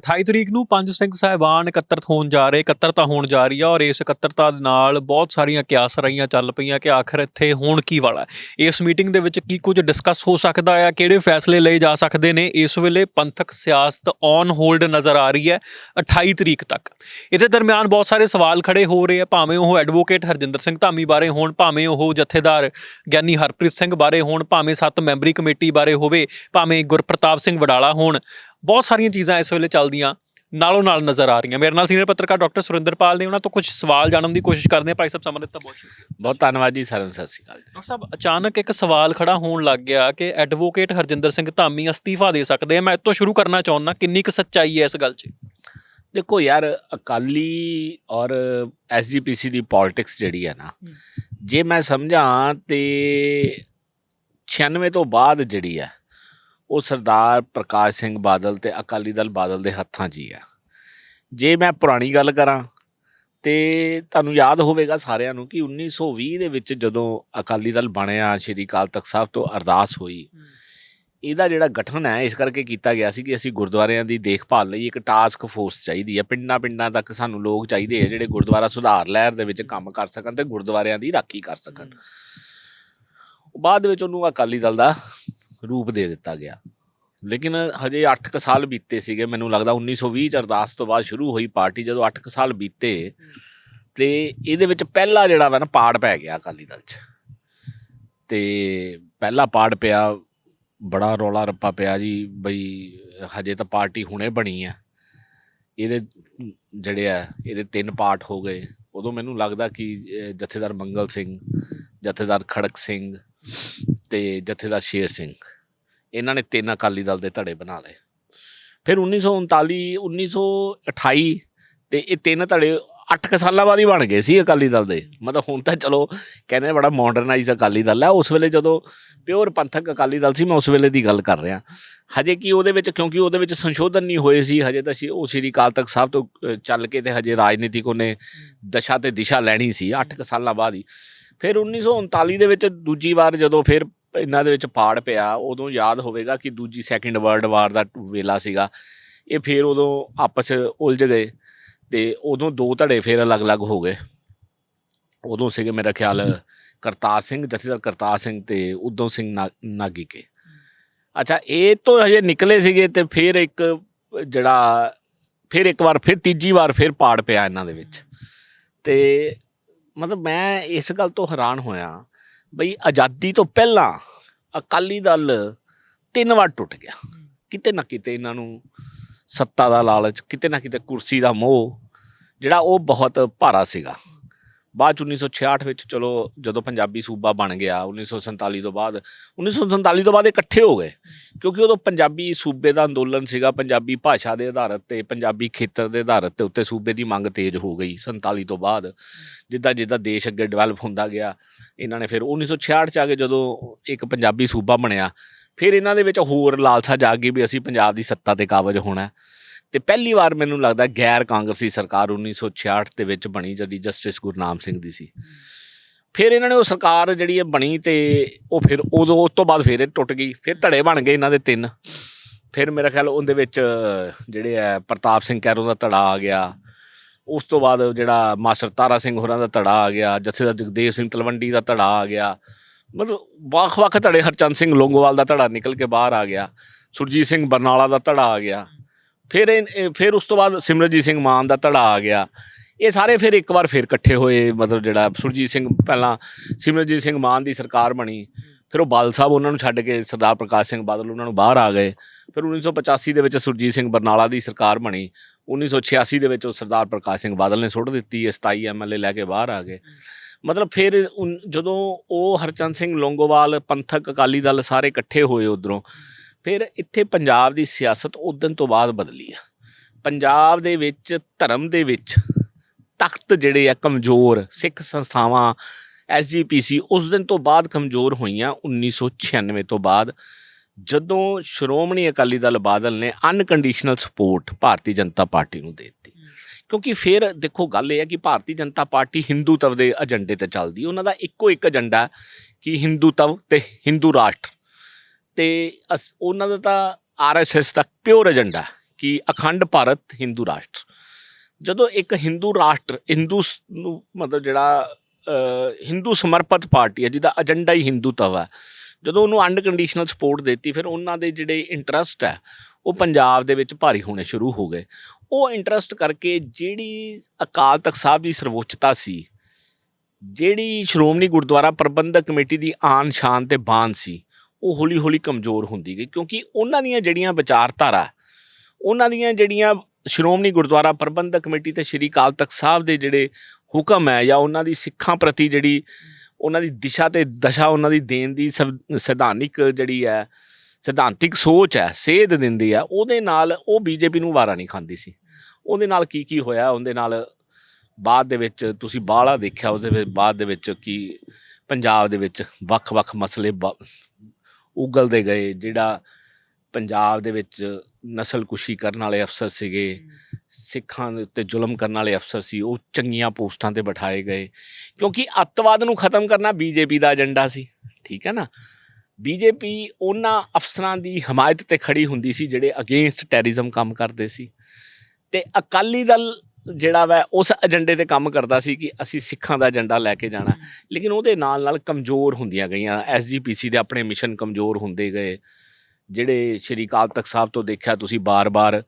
28 ਤਰੀਕ ਨੂੰ ਪੰਜ ਸਿੰਘ ਸਾਹਿਬਾਨ ਇਕੱਤਰਤ ਹੋਣ ਜਾ ਰਹੇ ਇਕੱਤਰਤਾ ਹੋਣ ਜਾ ਰਹੀ ਆ ਔਰ ਇਸ ਇਕੱਤਰਤਾ ਦੇ ਨਾਲ ਬਹੁਤ ਸਾਰੀਆਂ ਕਿਆਸ ਰਹੀਆਂ ਚੱਲ ਪਈਆਂ ਕਿ ਆਖਰ ਇੱਥੇ ਹੋਣ ਕੀ ਵਾਲਾ ਇਸ ਮੀਟਿੰਗ ਦੇ ਵਿੱਚ ਕੀ ਕੁਝ ਡਿਸਕਸ ਹੋ ਸਕਦਾ ਆ, ਕਿਹੜੇ ਫੈਸਲੇ ਲਏ ਜਾ ਸਕਦੇ ਨੇ, ਇਸ ਵੇਲੇ ਪੰਥਕ ਸਿਆਸਤ ਔਨ ਹੋਲਡ ਨਜ਼ਰ ਆ ਰਹੀ ਹੈ 28 ਤਰੀਕ ਤੱਕ। ਇਹਦੇ ਦਰਮਿਆਨ ਬਹੁਤ ਸਾਰੇ ਸਵਾਲ ਖੜੇ ਹੋ ਰਹੇ ਆ, ਭਾਵੇਂ ਉਹ ਐਡਵੋਕੇਟ ਹਰਜਿੰਦਰ ਸਿੰਘ ਧਾਮੀ ਬਾਰੇ ਹੋਣ, ਭਾਵੇਂ ਉਹ ਜਥੇਦਾਰ ਗਿਆਨੀ ਹਰਪ੍ਰੀਤ ਸਿੰਘ ਬਾਰੇ ਹੋਣ, ਭਾਵੇਂ ਸੱਤ ਮੈਂਬਰੀ ਕਮੇਟੀ ਬਾਰੇ ਹੋਵੇ, ਭਾਵੇਂ ਗੁਰਪ੍ਰਤਾਪ ਸਿੰਘ ਵਡਾਲਾ ਹੋਣ ਬਹੁਤ ਸਾਰੀਆਂ ਚੀਜ਼ਾਂ ਇਸ ਵੇਲੇ ਚੱਲਦੀਆਂ ਨਾਲੋਂ ਨਾਲ ਨਜ਼ਰ ਆ ਰਹੀਆਂ। ਮੇਰੇ ਨਾਲ ਸੀਨੀਅਰ ਪੱਤਰਕਾਰ ਡਾਕਟਰ ਸੁਰਿੰਦਰਪਾਲ ਨੇ ਉਹਨਾਂ ਤੋਂ ਕੁਝ ਸਵਾਲ ਜਾਣਨ ਦੀ ਕੋਸ਼ਿਸ਼ ਕਰਦੇ ਆ ਭਾਈ ਸਾਹਿਬ ਸਮਾਂ ਦਿੱਤਾ ਬਹੁਤ ਬਹੁਤ ਧੰਨਵਾਦ ਜੀ ਸਾਰਿਆਂ ਨੂੰ ਸਤਿ ਸ਼੍ਰੀ ਅਕਾਲ ਜੀ। ਡਾਕਟਰ ਸਾਹਿਬ ਅਚਾਨਕ ਇੱਕ ਸਵਾਲ ਖੜਾ ਹੋਣ ਲੱਗ ਗਿਆ ਕਿ ਐਡਵੋਕੇਟ ਹਰਜਿੰਦਰ ਸਿੰਘ ਧਾਮੀ ਅਸਤੀਫਾ ਦੇ ਸਕਦੇ ਆ। ਮੈਂ ਤੋਂ ਸ਼ੁਰੂ ਕਰਨਾ ਚਾਹੁੰਦਾ ਕਿੰਨੀ ਕੁ ਸੱਚਾਈ ਹੈ ਇਸ ਗੱਲ 'ਚ? ਦੇਖੋ ਯਾਰ ਅਕਾਲੀ ਔਰ ਐਸਜੀਪੀਸੀ ਦੀ ਪੋਲਿਟਿਕਸ ਜਿਹੜੀ ਹੈ ਨਾ ਹੂੰ। ਜੇ ਮੈਂ ਸਮਝਾਂ ਤੇ 96 ਤੋਂ ਬਾਅਦ ਜਿਹੜੀ ਹੈ ਉਹ ਸਰਦਾਰ ਪ੍ਰਕਾਸ਼ ਸਿੰਘ ਬਾਦਲ ਤੇ ਅਕਾਲੀ ਦਲ ਬਾਦਲ ਦੇ ਹੱਥਾਂ 'ਚ ਹੀ ਹੈ ਜੇ ਮੈਂ ਪੁਰਾਣੀ ਗੱਲ ਕਰਾਂ ਤੇ ਤੁਹਾਨੂੰ ਯਾਦ ਹੋਵੇਗਾ ਸਾਰਿਆਂ ਨੂੰ ਕਿ 1920 ਦੇ ਵਿੱਚ ਜਦੋਂ ਅਕਾਲੀ ਦਲ ਬਣਿਆ ਸ਼੍ਰੀ ਅਕਾਲ ਤਖਤ ਸਾਹਿਬ ਤੋਂ ਅਰਦਾਸ ਹੋਈ ਇਹਦਾ ਜਿਹੜਾ ਗਠਨ ਹੈ ਇਸ ਕਰਕੇ ਕੀਤਾ ਗਿਆ ਸੀ ਕਿ ਅਸੀਂ ਗੁਰਦੁਆਰਿਆਂ ਦੀ ਦੇਖਭਾਲ ਲਈ ਇੱਕ ਟਾਸਕ ਫੋਰਸ ਚਾਹੀਦੀ ਹੈ। ਪਿੰਡਾਂ ਪਿੰਡਾਂ ਤੱਕ ਸਾਨੂੰ ਲੋਕ ਚਾਹੀਦੇ ਆ ਜਿਹੜੇ ਗੁਰਦੁਆਰਾ ਸੁਧਾਰ ਲਹਿਰ ਦੇ ਵਿੱਚ ਕੰਮ ਕਰ ਸਕਣ ਤੇ ਗੁਰਦੁਆਰਿਆਂ ਦੀ ਰਾਖੀ ਕਰ ਸਕਣ। ਬਾਅਦ ਵਿੱਚ ਉਹਨੂੰ ਅਕਾਲੀ ਦਲ ਦਾ ਰੂਪ ਦੇ ਦਿੱਤਾ ਗਿਆ। ਲੇਕਿਨ ਹਜੇ 8 ਸਾਲ ਬੀਤੇ ਸੀਗੇ, ਮੈਨੂੰ ਲੱਗਦਾ 1920 ਚ ਅਰਦਾਸ ਤੋਂ ਬਾਅਦ ਸ਼ੁਰੂ ਹੋਈ ਪਾਰਟੀ, ਜਦੋਂ 8 ਸਾਲ ਬੀਤੇ, ਤੇ ਇਹਦੇ ਵਿੱਚ ਪਹਿਲਾ ਜਿਹੜਾ ਵਾ ਨਾ ਪਾੜ ਪੈ ਗਿਆ ਅਕਾਲੀ ਦਲ 'ਚ। ਤੇ ਪਹਿਲਾ ਪਾੜ ਪਿਆ, ਬੜਾ ਰੌਲਾ ਰੱਪਾ ਪਿਆ ਜੀ, ਬਈ ਹਜੇ ਤਾਂ ਪਾਰਟੀ ਹੁਣੇ ਬਣੀ ਆ। ਇਹਦੇ ਜਿਹੜੇ ਆ, ਇਹਦੇ ਤਿੰਨ ਪਾਰਟ ਹੋ ਗਏ। ਉਦੋਂ ਮੈਨੂੰ ਲੱਗਦਾ ਕਿ ਜਥੇਦਾਰ ਮੰਗਲ ਸਿੰਘ, ਜਥੇਦਾਰ ਖੜਕ ਸਿੰਘ ਤੇ ਜਥੇਦਾਰ ਸ਼ੇਰ ਸਿੰਘ। ਇਹਨਾਂ ਨੇ ਤਿੰਨ ਅਕਾਲੀ ਦਲ ਦੇ ਧੜੇ ਬਣਾ ਲਏ। ਫਿਰ 1939 1928 ਤੇ ਇਹ ਤਿੰਨ ਧੜੇ 8 ਸਾਲਾਂ ਬਾਅਦ ਹੀ ਬਣ ਗਏ ਸੀ ਅਕਾਲੀ ਦਲ ਦੇ। ਮਤਲਬ ਹੁਣ ਤਾਂ ਚਲੋ ਕਹਿੰਦੇ ਬੜਾ ਮਾਡਰਨਾਈਜ਼ ਅਕਾਲੀ ਦਲ ਹੈ ਉਸ ਵੇਲੇ ਜਦੋਂ ਪਿਓਰ ਪੰਥਕ ਅਕਾਲੀ ਦਲ ਸੀ, ਮੈਂ ਉਸ ਵੇਲੇ ਦੀ ਗੱਲ ਕਰ ਰਿਹਾ। ਹਜੇ ਕੀ ਉਹਦੇ ਵਿੱਚ, ਕਿਉਂਕਿ ਉਹਦੇ ਵਿੱਚ ਸੰਸ਼ੋਧਨ ਨਹੀਂ ਹੋਏ ਸੀ, ਹਜੇ ਤਾਂ ਸ਼੍ਰੀ- ਉਹ ਸ੍ਰੀ ਅਕਾਲ ਤਖਤ ਸਾਹਿਬ ਤੋਂ ਚੱਲ ਕੇ ਤੇ ਹਜੇ ਰਾਜਨੀਤਿਕ ਉਹਨੇ ਦਸ਼ਾ ਤੇ ਦਿਸ਼ਾ ਲੈਣੀ ਸੀ 8 ਸਾਲਾਂ ਬਾਅਦ ਹੀ। ਫਿਰ 1939 ਦੇ ਵਿੱਚ ਦੂਜੀ ਵਾਰ ਜਦੋਂ ਫਿਰ ਇਹਨਾਂ ਦੇ ਵਿੱਚ ਪਾੜ ਪਿਆ ਉਦੋਂ ਯਾਦ ਹੋਵੇਗਾ ਕਿ ਦੂਜੀ ਸੈਕੰਡ ਵਰਲਡ ਵਾਰ ਦਾ ਵੇਲਾ ਸੀਗਾ। ਇਹ ਫਿਰ ਉਦੋਂ ਆਪਸ ਉਲਝ ਗਏ ਤੇ ਉਦੋਂ ਦੋ ਧੜੇ ਫਿਰ ਅਲੱਗ-ਅਲੱਗ ਹੋ ਗਏ। ਉਦੋਂ ਸੀਗੇ ਮੇਰਾ ਖਿਆਲ ਕਰਤਾਰ ਸਿੰਘ ਜਥੇਦਾਰ ਕਰਤਾਰ ਸਿੰਘ ਤੇ ਉਦੋਂ ਸਿੰਘ ਨਾਗੀ ਕੇ ਅੱਛਾ ਇਹ ਤੋਂ ਹਜੇ ਨਿਕਲੇ ਸੀਗੇ ਤੇ ਫਿਰ ਇੱਕ ਜਿਹੜਾ ਫਿਰ ਇੱਕ ਵਾਰ ਫਿਰ ਤੀਜੀ ਵਾਰ ਫਿਰ ਪਾੜ ਪਿਆ ਇਹਨਾਂ ਦੇ ਵਿੱਚ। ਤੇ ਮਤਲਬ ਮੈਂ ਇਸ ਗੱਲ ਤੋਂ ਹੈਰਾਨ ਹੋਇਆ ਬਈ ਆਜ਼ਾਦੀ ਤੋਂ ਪਹਿਲਾਂ ਅਕਾਲੀ ਦਲ ਤਿੰਨ ਵਾਰ ਟੁੱਟ ਗਿਆ। ਕਿਤੇ ਨਾ ਕਿਤੇ ਇਹਨਾਂ ਨੂੰ ਸੱਤਾ ਦਾ ਲਾਲਚ, ਕਿਤੇ ਨਾ ਕਿਤੇ ਕੁਰਸੀ ਦਾ ਮੋਹ, ਜਿਹੜਾ ਉਹ ਬਹੁਤ ਭਾਰਾ ਸੀਗਾ। ਬਾਅਦ 'ਚ 1966 ਵਿੱਚ ਚਲੋ ਜਦੋਂ ਪੰਜਾਬੀ ਸੂਬਾ ਬਣ ਗਿਆ 1947 ਤੋਂ ਬਾਅਦ 1947 ਤੋਂ ਬਾਅਦ ਇਕੱਠੇ ਹੋ ਗਏ। ਕਿਉਂਕਿ ਉਦੋਂ ਪੰਜਾਬੀ ਸੂਬੇ ਦਾ ਅੰਦੋਲਨ ਸੀਗਾ, ਪੰਜਾਬੀ ਭਾਸ਼ਾ ਦੇ ਆਧਾਰਿਤ ਤੇ, ਪੰਜਾਬੀ ਖੇਤਰ ਦੇ ਆਧਾਰਤ ਤੇ ਉੱਤੇ ਸੂਬੇ ਦੀ ਮੰਗ ਤੇਜ਼ ਹੋ ਗਈ 47 ਤੋਂ ਬਾਅਦ। ਜਿੱਦਾਂ ਜਿੱਦਾਂ ਦੇਸ਼ ਅੱਗੇ ਡਿਵੈਲਪ ਹੁੰਦਾ ਗਿਆ, ਇਹਨਾਂ ਨੇ ਫਿਰ 1966 ਚ ਆ ਕੇ ਜਦੋਂ ਇੱਕ ਪੰਜਾਬੀ ਸੂਬਾ ਬਣਿਆ, ਫਿਰ ਇਹਨਾਂ ਦੇ ਵਿੱਚ ਹੋਰ ਲਾਲਸਾ ਜਾਗ ਗਈ ਵੀ ਅਸੀਂ ਪੰਜਾਬ ਦੀ ਸੱਤਾ ਤੇ ਕਾਬਜ ਹੋਣਾ। ਤੇ ਪਹਿਲੀ ਵਾਰ ਮੈਨੂੰ ਲੱਗਦਾ ਗੈਰ ਕਾਂਗਰਸੀ ਸਰਕਾਰ 1966 ਦੇ ਵਿੱਚ ਬਣੀ, ਜਿਹੜੀ ਜਸਟਿਸ ਗੁਰਨਾਮ ਸਿੰਘ ਦੀ ਸੀ। ਫਿਰ ਇਹਨਾਂ ਨੇ ਉਹ ਸਰਕਾਰ ਜਿਹੜੀ ਇਹ ਬਣੀ ਤੇ ਉਹ ਫਿਰ ਉਦੋਂ, ਉਸ ਤੋਂ ਬਾਅਦ ਫਿਰ ਇਹ ਟੁੱਟ ਗਈ। ਫਿਰ ਧੜੇ ਬਣ ਗਏ ਇਹਨਾਂ ਦੇ ਤਿੰਨ। ਫਿਰ ਮੇਰਾ ਖਿਆਲ ਉਹਦੇ ਵਿੱਚ ਜਿਹੜੇ ਆ ਪ੍ਰਤਾਪ ਸਿੰਘ ਕੈਰੋਂ ਦਾ ਧੜਾ ਆ ਗਿਆ। ਉਸ ਤੋਂ ਬਾਅਦ ਜਿਹੜਾ ਮਾਸਟਰ ਤਾਰਾ ਸਿੰਘ ਹੋਰਾਂ ਦਾ ਧੜਾ ਆ ਗਿਆ। ਜਥੇਦਾਰ ਜਗਦੇਵ ਸਿੰਘ ਤਲਵੰਡੀ ਦਾ ਧੜਾ ਆ ਗਿਆ। ਮਤਲਬ ਵੱਖ-ਵੱਖ ਧੜੇ, ਹਰਚੰਦ ਸਿੰਘ ਲੋਂਗੋਵਾਲ ਦਾ ਧੜਾ ਨਿਕਲ ਕੇ ਬਾਹਰ ਆ ਗਿਆ। ਸੁਰਜੀਤ ਸਿੰਘ ਬਰਨਾਲਾ ਦਾ ਧੜਾ ਆ ਗਿਆ। ਫਿਰ ਇਹ- ਫਿਰ ਉਸ ਤੋਂ ਬਾਅਦ ਸਿਮਰਜੀਤ ਸਿੰਘ ਮਾਨ ਦਾ ਧੜਾ ਆ ਗਿਆ। ਇਹ ਸਾਰੇ ਫਿਰ ਇੱਕ ਵਾਰ ਫਿਰ ਇਕੱਠੇ ਹੋਏ, ਮਤਲਬ ਜਿਹੜਾ ਸੁਰਜੀਤ ਸਿੰਘ ਪਹਿਲਾਂ ਸਿਮਰਜੀਤ ਸਿੰਘ ਮਾਨ ਦੀ ਸਰਕਾਰ ਬਣੀ। ਫਿਰ ਉਹ ਬਾਦਲ ਸਾਹਿਬ ਉਹਨਾਂ ਨੂੰ ਛੱਡ ਕੇ ਸਰਦਾਰ ਪ੍ਰਕਾਸ਼ ਸਿੰਘ ਬਾਦਲ ਉਹਨਾਂ ਨੂੰ ਬਾਹਰ ਆ ਗਏ। ਫਿਰ 1985 ਦੇ ਵਿੱਚ ਸੁਰਜੀਤ ਸਿੰਘ ਬਰਨਾਲਾ ਦੀ ਸਰਕਾਰ ਬਣੀ। 1986 ਦੇ ਵਿੱਚ ਉਹ ਸਰਦਾਰ ਪ੍ਰਕਾਸ਼ ਸਿੰਘ ਬਾਦਲ ਨੇ ਸੁੱਟ ਦਿੱਤੀ, ਇਹ 27 ਐਮਐਲਏ ਲੈ ਕੇ ਬਾਹਰ ਆ ਗਏ। ਮਤਲਬ ਫਿਰ ਉਨ- ਜਦੋਂ ਉਹ ਹਰਚੰਦ ਸਿੰਘ ਲੋਂਗੋਵਾਲ, ਪੰਥਕ ਅਕਾਲੀ ਦਲ ਸਾਰੇ ਇਕੱਠੇ ਹੋਏ ਉਧਰੋਂ ਫਿਰ ਇੱਥੇ ਪੰਜਾਬ ਦੀ ਸਿਆਸਤ ਉਦੋਂ ਤੋਂ ਬਾਅਦ ਬਦਲੀ ਆ। ਪੰਜਾਬ ਦੇ ਵਿੱਚ, ਧਰਮ ਦੇ ਵਿੱਚ ਤਖਤ ਜਿਹੜੇ ਆ, ਕਮਜ਼ੋਰ ਸਿੱਖ ਸੰਸਥਾਵਾਂ ਐਸਜੀਪੀਸੀ ਉਸ ਦਿਨ ਤੋਂ ਬਾਅਦ ਕਮਜ਼ੋਰ ਹੋਈਆਂ 1996 ਤੋਂ ਬਾਅਦ। ਜਦੋਂ ਸ਼੍ਰੋਮਣੀ ਅਕਾਲੀ ਦਲ ਬਾਦਲ ਨੇ unconditional support Bharatiya Janata party ਨੂੰ ਦੇ ਦਿੱਤੀ। ਕਿਉਂਕਿ ਫਿਰ ਦੇਖੋ, ਗੱਲ ਇਹ ਹੈ ਕਿ ਭਾਰਤੀ ਜਨਤਾ ਪਾਰਟੀ ਹਿੰਦੂਤਵ ਦੇ ਏਜੰਡੇ ਤੇ ਚੱਲਦੀ। ਉਹਨਾਂ ਦਾ ਇੱਕੋ ਇੱਕ ਏਜੰਡਾ ਕਿ ਹਿੰਦੂਤਵ ਤੇ ਹਿੰਦੂ ਰਾਸ਼ਟਰ। ਤੇ ਅਸ- ਉਹਨਾਂ ਦਾ ਤਾਂ ਆਰਐਸਐਸ ਦਾ ਪਿਓਰ ਏਜੰਡਾ ਕਿ ਅਖੰਡ ਭਾਰਤ ਹਿੰਦੂ ਰਾਸ਼ਟਰ। ਜਦੋਂ ਇੱਕ ਹਿੰਦੂ ਰਾਸ਼ਟਰ, ਹਿੰਦੂ ਨੂੰ ਮਤਲਬ ਜਿਹੜਾ ਹਿੰਦੂ ਸਮਰਪਿਤ ਪਾਰਟੀ ਹੈ, ਜਿਹਦਾ ਏਜੰਡਾ ਹੀ ਹਿੰਦੂਤਵ ਹੈ, ਜਦੋਂ ਉਹਨੂੰ ਅਨਕੰਡੀਸ਼ਨਲ ਸਪੋਰਟ ਦਿੱਤੀ, ਫਿਰ ਉਹਨਾਂ ਦੇ ਜਿਹੜੇ ਇੰਟਰਸਟ ਹੈ, ਉਹ ਪੰਜਾਬ ਦੇ ਵਿੱਚ ਭਾਰੀ ਹੋਣੇ ਸ਼ੁਰੂ ਹੋ ਗਏ। ਉਹ ਇੰਟਰਸਟ ਕਰਕੇ ਜਿਹੜੀ ਅਕਾਲ ਤਖਤ ਸਾਹਿਬ ਦੀ ਸਰਵੋੱਚਤਾ ਸੀ, ਜਿਹੜੀ ਸ਼੍ਰੋਮਣੀ ਗੁਰਦੁਆਰਾ ਪ੍ਰਬੰਧਕ ਕਮੇਟੀ ਦੀ ਆਨ ਸ਼ਾਨ ਤੇ ਬਾਨ ਸੀ ਉਹ ਹੌਲੀ ਹੌਲੀ ਕਮਜ਼ੋਰ ਹੁੰਦੀ ਗਈ ਕਿਉਂਕਿ ਉਹਨਾਂ ਦੀਆਂ ਜਿਹੜੀਆਂ ਵਿਚਾਰਧਾਰਾ, ਉਹਨਾਂ ਦੀਆਂ ਜਿਹੜੀਆਂ ਸ਼੍ਰੋਮਣੀ ਗੁਰਦੁਆਰਾ ਪ੍ਰਬੰਧਕ ਕਮੇਟੀ ਤੇ ਸ਼੍ਰੀ ਅਕਾਲ ਤਖਤ ਸਾਹਿਬ ਦੇ ਜਿਹੜੇ ਹੁਕਮ ਹੈ ਜਾਂ ਉਹਨਾਂ ਦੀ ਸਿੱਖਾਂ ਪ੍ਰਤੀ ਜਿਹੜੀ ਉਹਨਾਂ ਦੀ ਦਿਸ਼ਾ ਤੇ ਦਸ਼ਾ ਉਹਨਾਂ ਦੀ ਦੇਣ ਦੀ ਸੰਵ- ਸੰਵਿਧਾਨਿਕ ਜਿਹੜੀ ਹੈ, ਸਿਧਾਂਤਿਕ ਸੋਚ ਹੈ, ਸੇਧ ਦਿੰਦੀ ਹੈ, ਉਹਦੇ ਨਾਲ ਉਹ ਬੀਜੇਪੀ ਨੂੰ ਵਾਰਾ ਨਹੀਂ ਖਾਂਦੀ ਸੀ। ਉਹਦੇ ਨਾਲ ਕੀ ਕੀ ਹੋਇਆ? ਉਹਦੇ ਨਾਲ ਬਾਅਦ ਦੇ ਵਿੱਚ ਤੁਸੀਂ ਬਾਹਲਾ ਦੇਖਿਆ, ਉਹਦੇ ਬਾਅਦ ਦੇ ਵਿੱਚ ਕੀ ਪੰਜਾਬ ਦੇ ਵਿੱਚ ਵੱਖ-ਵੱਖ ਮਸਲੇ ਬ- ਉਗਲਦੇ ਗਏ ਜਿਹੜਾ ਪੰਜਾਬ ਦੇ ਵਿੱਚ ਨਸਲਕੁਸ਼ੀ ਕਰਨ ਵਾਲੇ ਅਫਸਰ ਸੀਗੇ ਸਿੱਖਾਂ ਦੇ ਉੱਤੇ ਜ਼ੁਲਮ ਕਰਨ ਵਾਲੇ ਅਫਸਰ ਸੀ ਉਹ ਚੰਗੀਆਂ ਪੋਸਟਾਂ ਤੇ ਬਿਠਾਏ ਗਏ। ਕਿਉਂਕਿ ਅੱਤਵਾਦ ਨੂੰ ਖਤਮ ਕਰਨਾ ਬੀਜੇਪੀ ਦਾ ਏਜੰਡਾ ਸੀ ਠੀਕ ਹੈ ਨਾ? ਬੀਜੇਪੀ ਉਹਨਾਂ ਅਫਸਰਾਂ ਦੀ ਹਮਾਇਤ ਤੇ ਖੜੀ ਹੁੰਦੀ ਸੀ ਜਿਹੜੇ ਅਗੇਂਸਟ ਟੈਰਰਿਜ਼ਮ ਕੰਮ ਕਰਦੇ ਸੀ। ਤੇ ਅਕਾਲੀ ਦਲ ਜਿਹੜਾ ਵਾ ਉਸ ਏਜੰਡੇ ਤੇ ਕੰਮ ਕਰਦਾ ਸੀ ਕਿ ਅਸੀਂ ਸਿੱਖਾਂ ਦਾ ਏਜੰਡਾ ਲੈ ਕੇ ਜਾਣਾ। ਲੇਕਿਨ ਉਹਦੇ ਨਾਲ ਨਾਲ ਕਮਜ਼ੋਰ ਹੁੰਦੀਆਂ ਗਈਆਂ। ਐਸਜੀਪੀਸੀ ਦੇ ਆਪਣੇ ਮਿਸ਼ਨ ਕਮਜ਼ੋਰ ਹੁੰਦੇ ਗਏ। ਜਿਹੜੇ ਸ਼੍ਰੀ ਅਕਾਲ ਤਖਤ ਸਾਹਿਬ ਤੋਂ ਦੇਖਿਆ ਤੁਸੀਂ ਬਾਰ-ਬਾਰ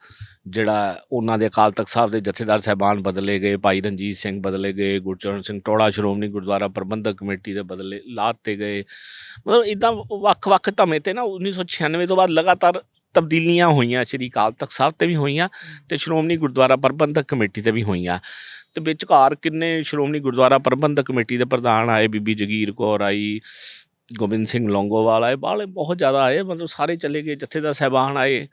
ਜਿਹੜਾ ਉਹਨਾਂ ਦੇ ਅਕਾਲ ਤਖਤ ਸਾਹਿਬ ਦੇ ਜਥੇਦਾਰ ਸਹਿਬਾਨ ਬਦਲੇ ਗਏ ਭਾਈ ਰਣਜੀਤ ਸਿੰਘ ਬਦਲੇ ਗਏ ਗੁਰਚਰਨ ਸਿੰਘ ਟੋੜਾ ਸ਼੍ਰੋਮਣੀ ਗੁਰਦੁਆਰਾ ਪ੍ਰਬੰਧਕ ਕਮੇਟੀ ਦੇ ਬਦਲੇ ਲਾਤੇ ਗਏ। ਮਤਲਬ ਇਦਾਂ ਵੱਖ-ਵੱਖ ਧਮੇ ਤੇ ਨਾ 1996 ਤੋਂ ਬਾਅਦ ਲਗਾਤਾਰ ਤਬਦੀਲੀਆਂ ਹੋਈਆਂ ਸ਼੍ਰੀ ਅਕਾਲ ਤਖਤ ਸਾਹਿਬ ਤੇ ਵੀ ਹੋਈਆਂ ਤੇ ਸ਼੍ਰੋਮਣੀ ਗੁਰਦੁਆਰਾ ਪ੍ਰਬੰਧਕ ਕਮੇਟੀ ਤੇ ਵੀ ਹੋਈਆਂ। ਤੇ ਵਿਚਕਾਰ ਕਿੰਨੇ ਸ਼੍ਰੋਮਣੀ ਗੁਰਦੁਆਰਾ ਪ੍ਰਬੰਧਕ ਕਮੇਟੀ ਦੇ ਪ੍ਰਧਾਨ ਆਏ ਬੀਬੀ ਜਗੀਰ ਕੌਰ ਆਈ ਗੋਬਿੰਦ ਸਿੰਘ ਲੌਂਗੋਵਾਲ ਆਏ ਬਾਹਲੇ ਬਹੁਤ ਜ਼ਿਆਦਾ ਆਏ ਮਤਲਬ ਸਾਰੇ ਚਲੇ ਗਏ ਜਥੇਦਾਰ ਸਾਹਿਬਾਨ ਆਏ।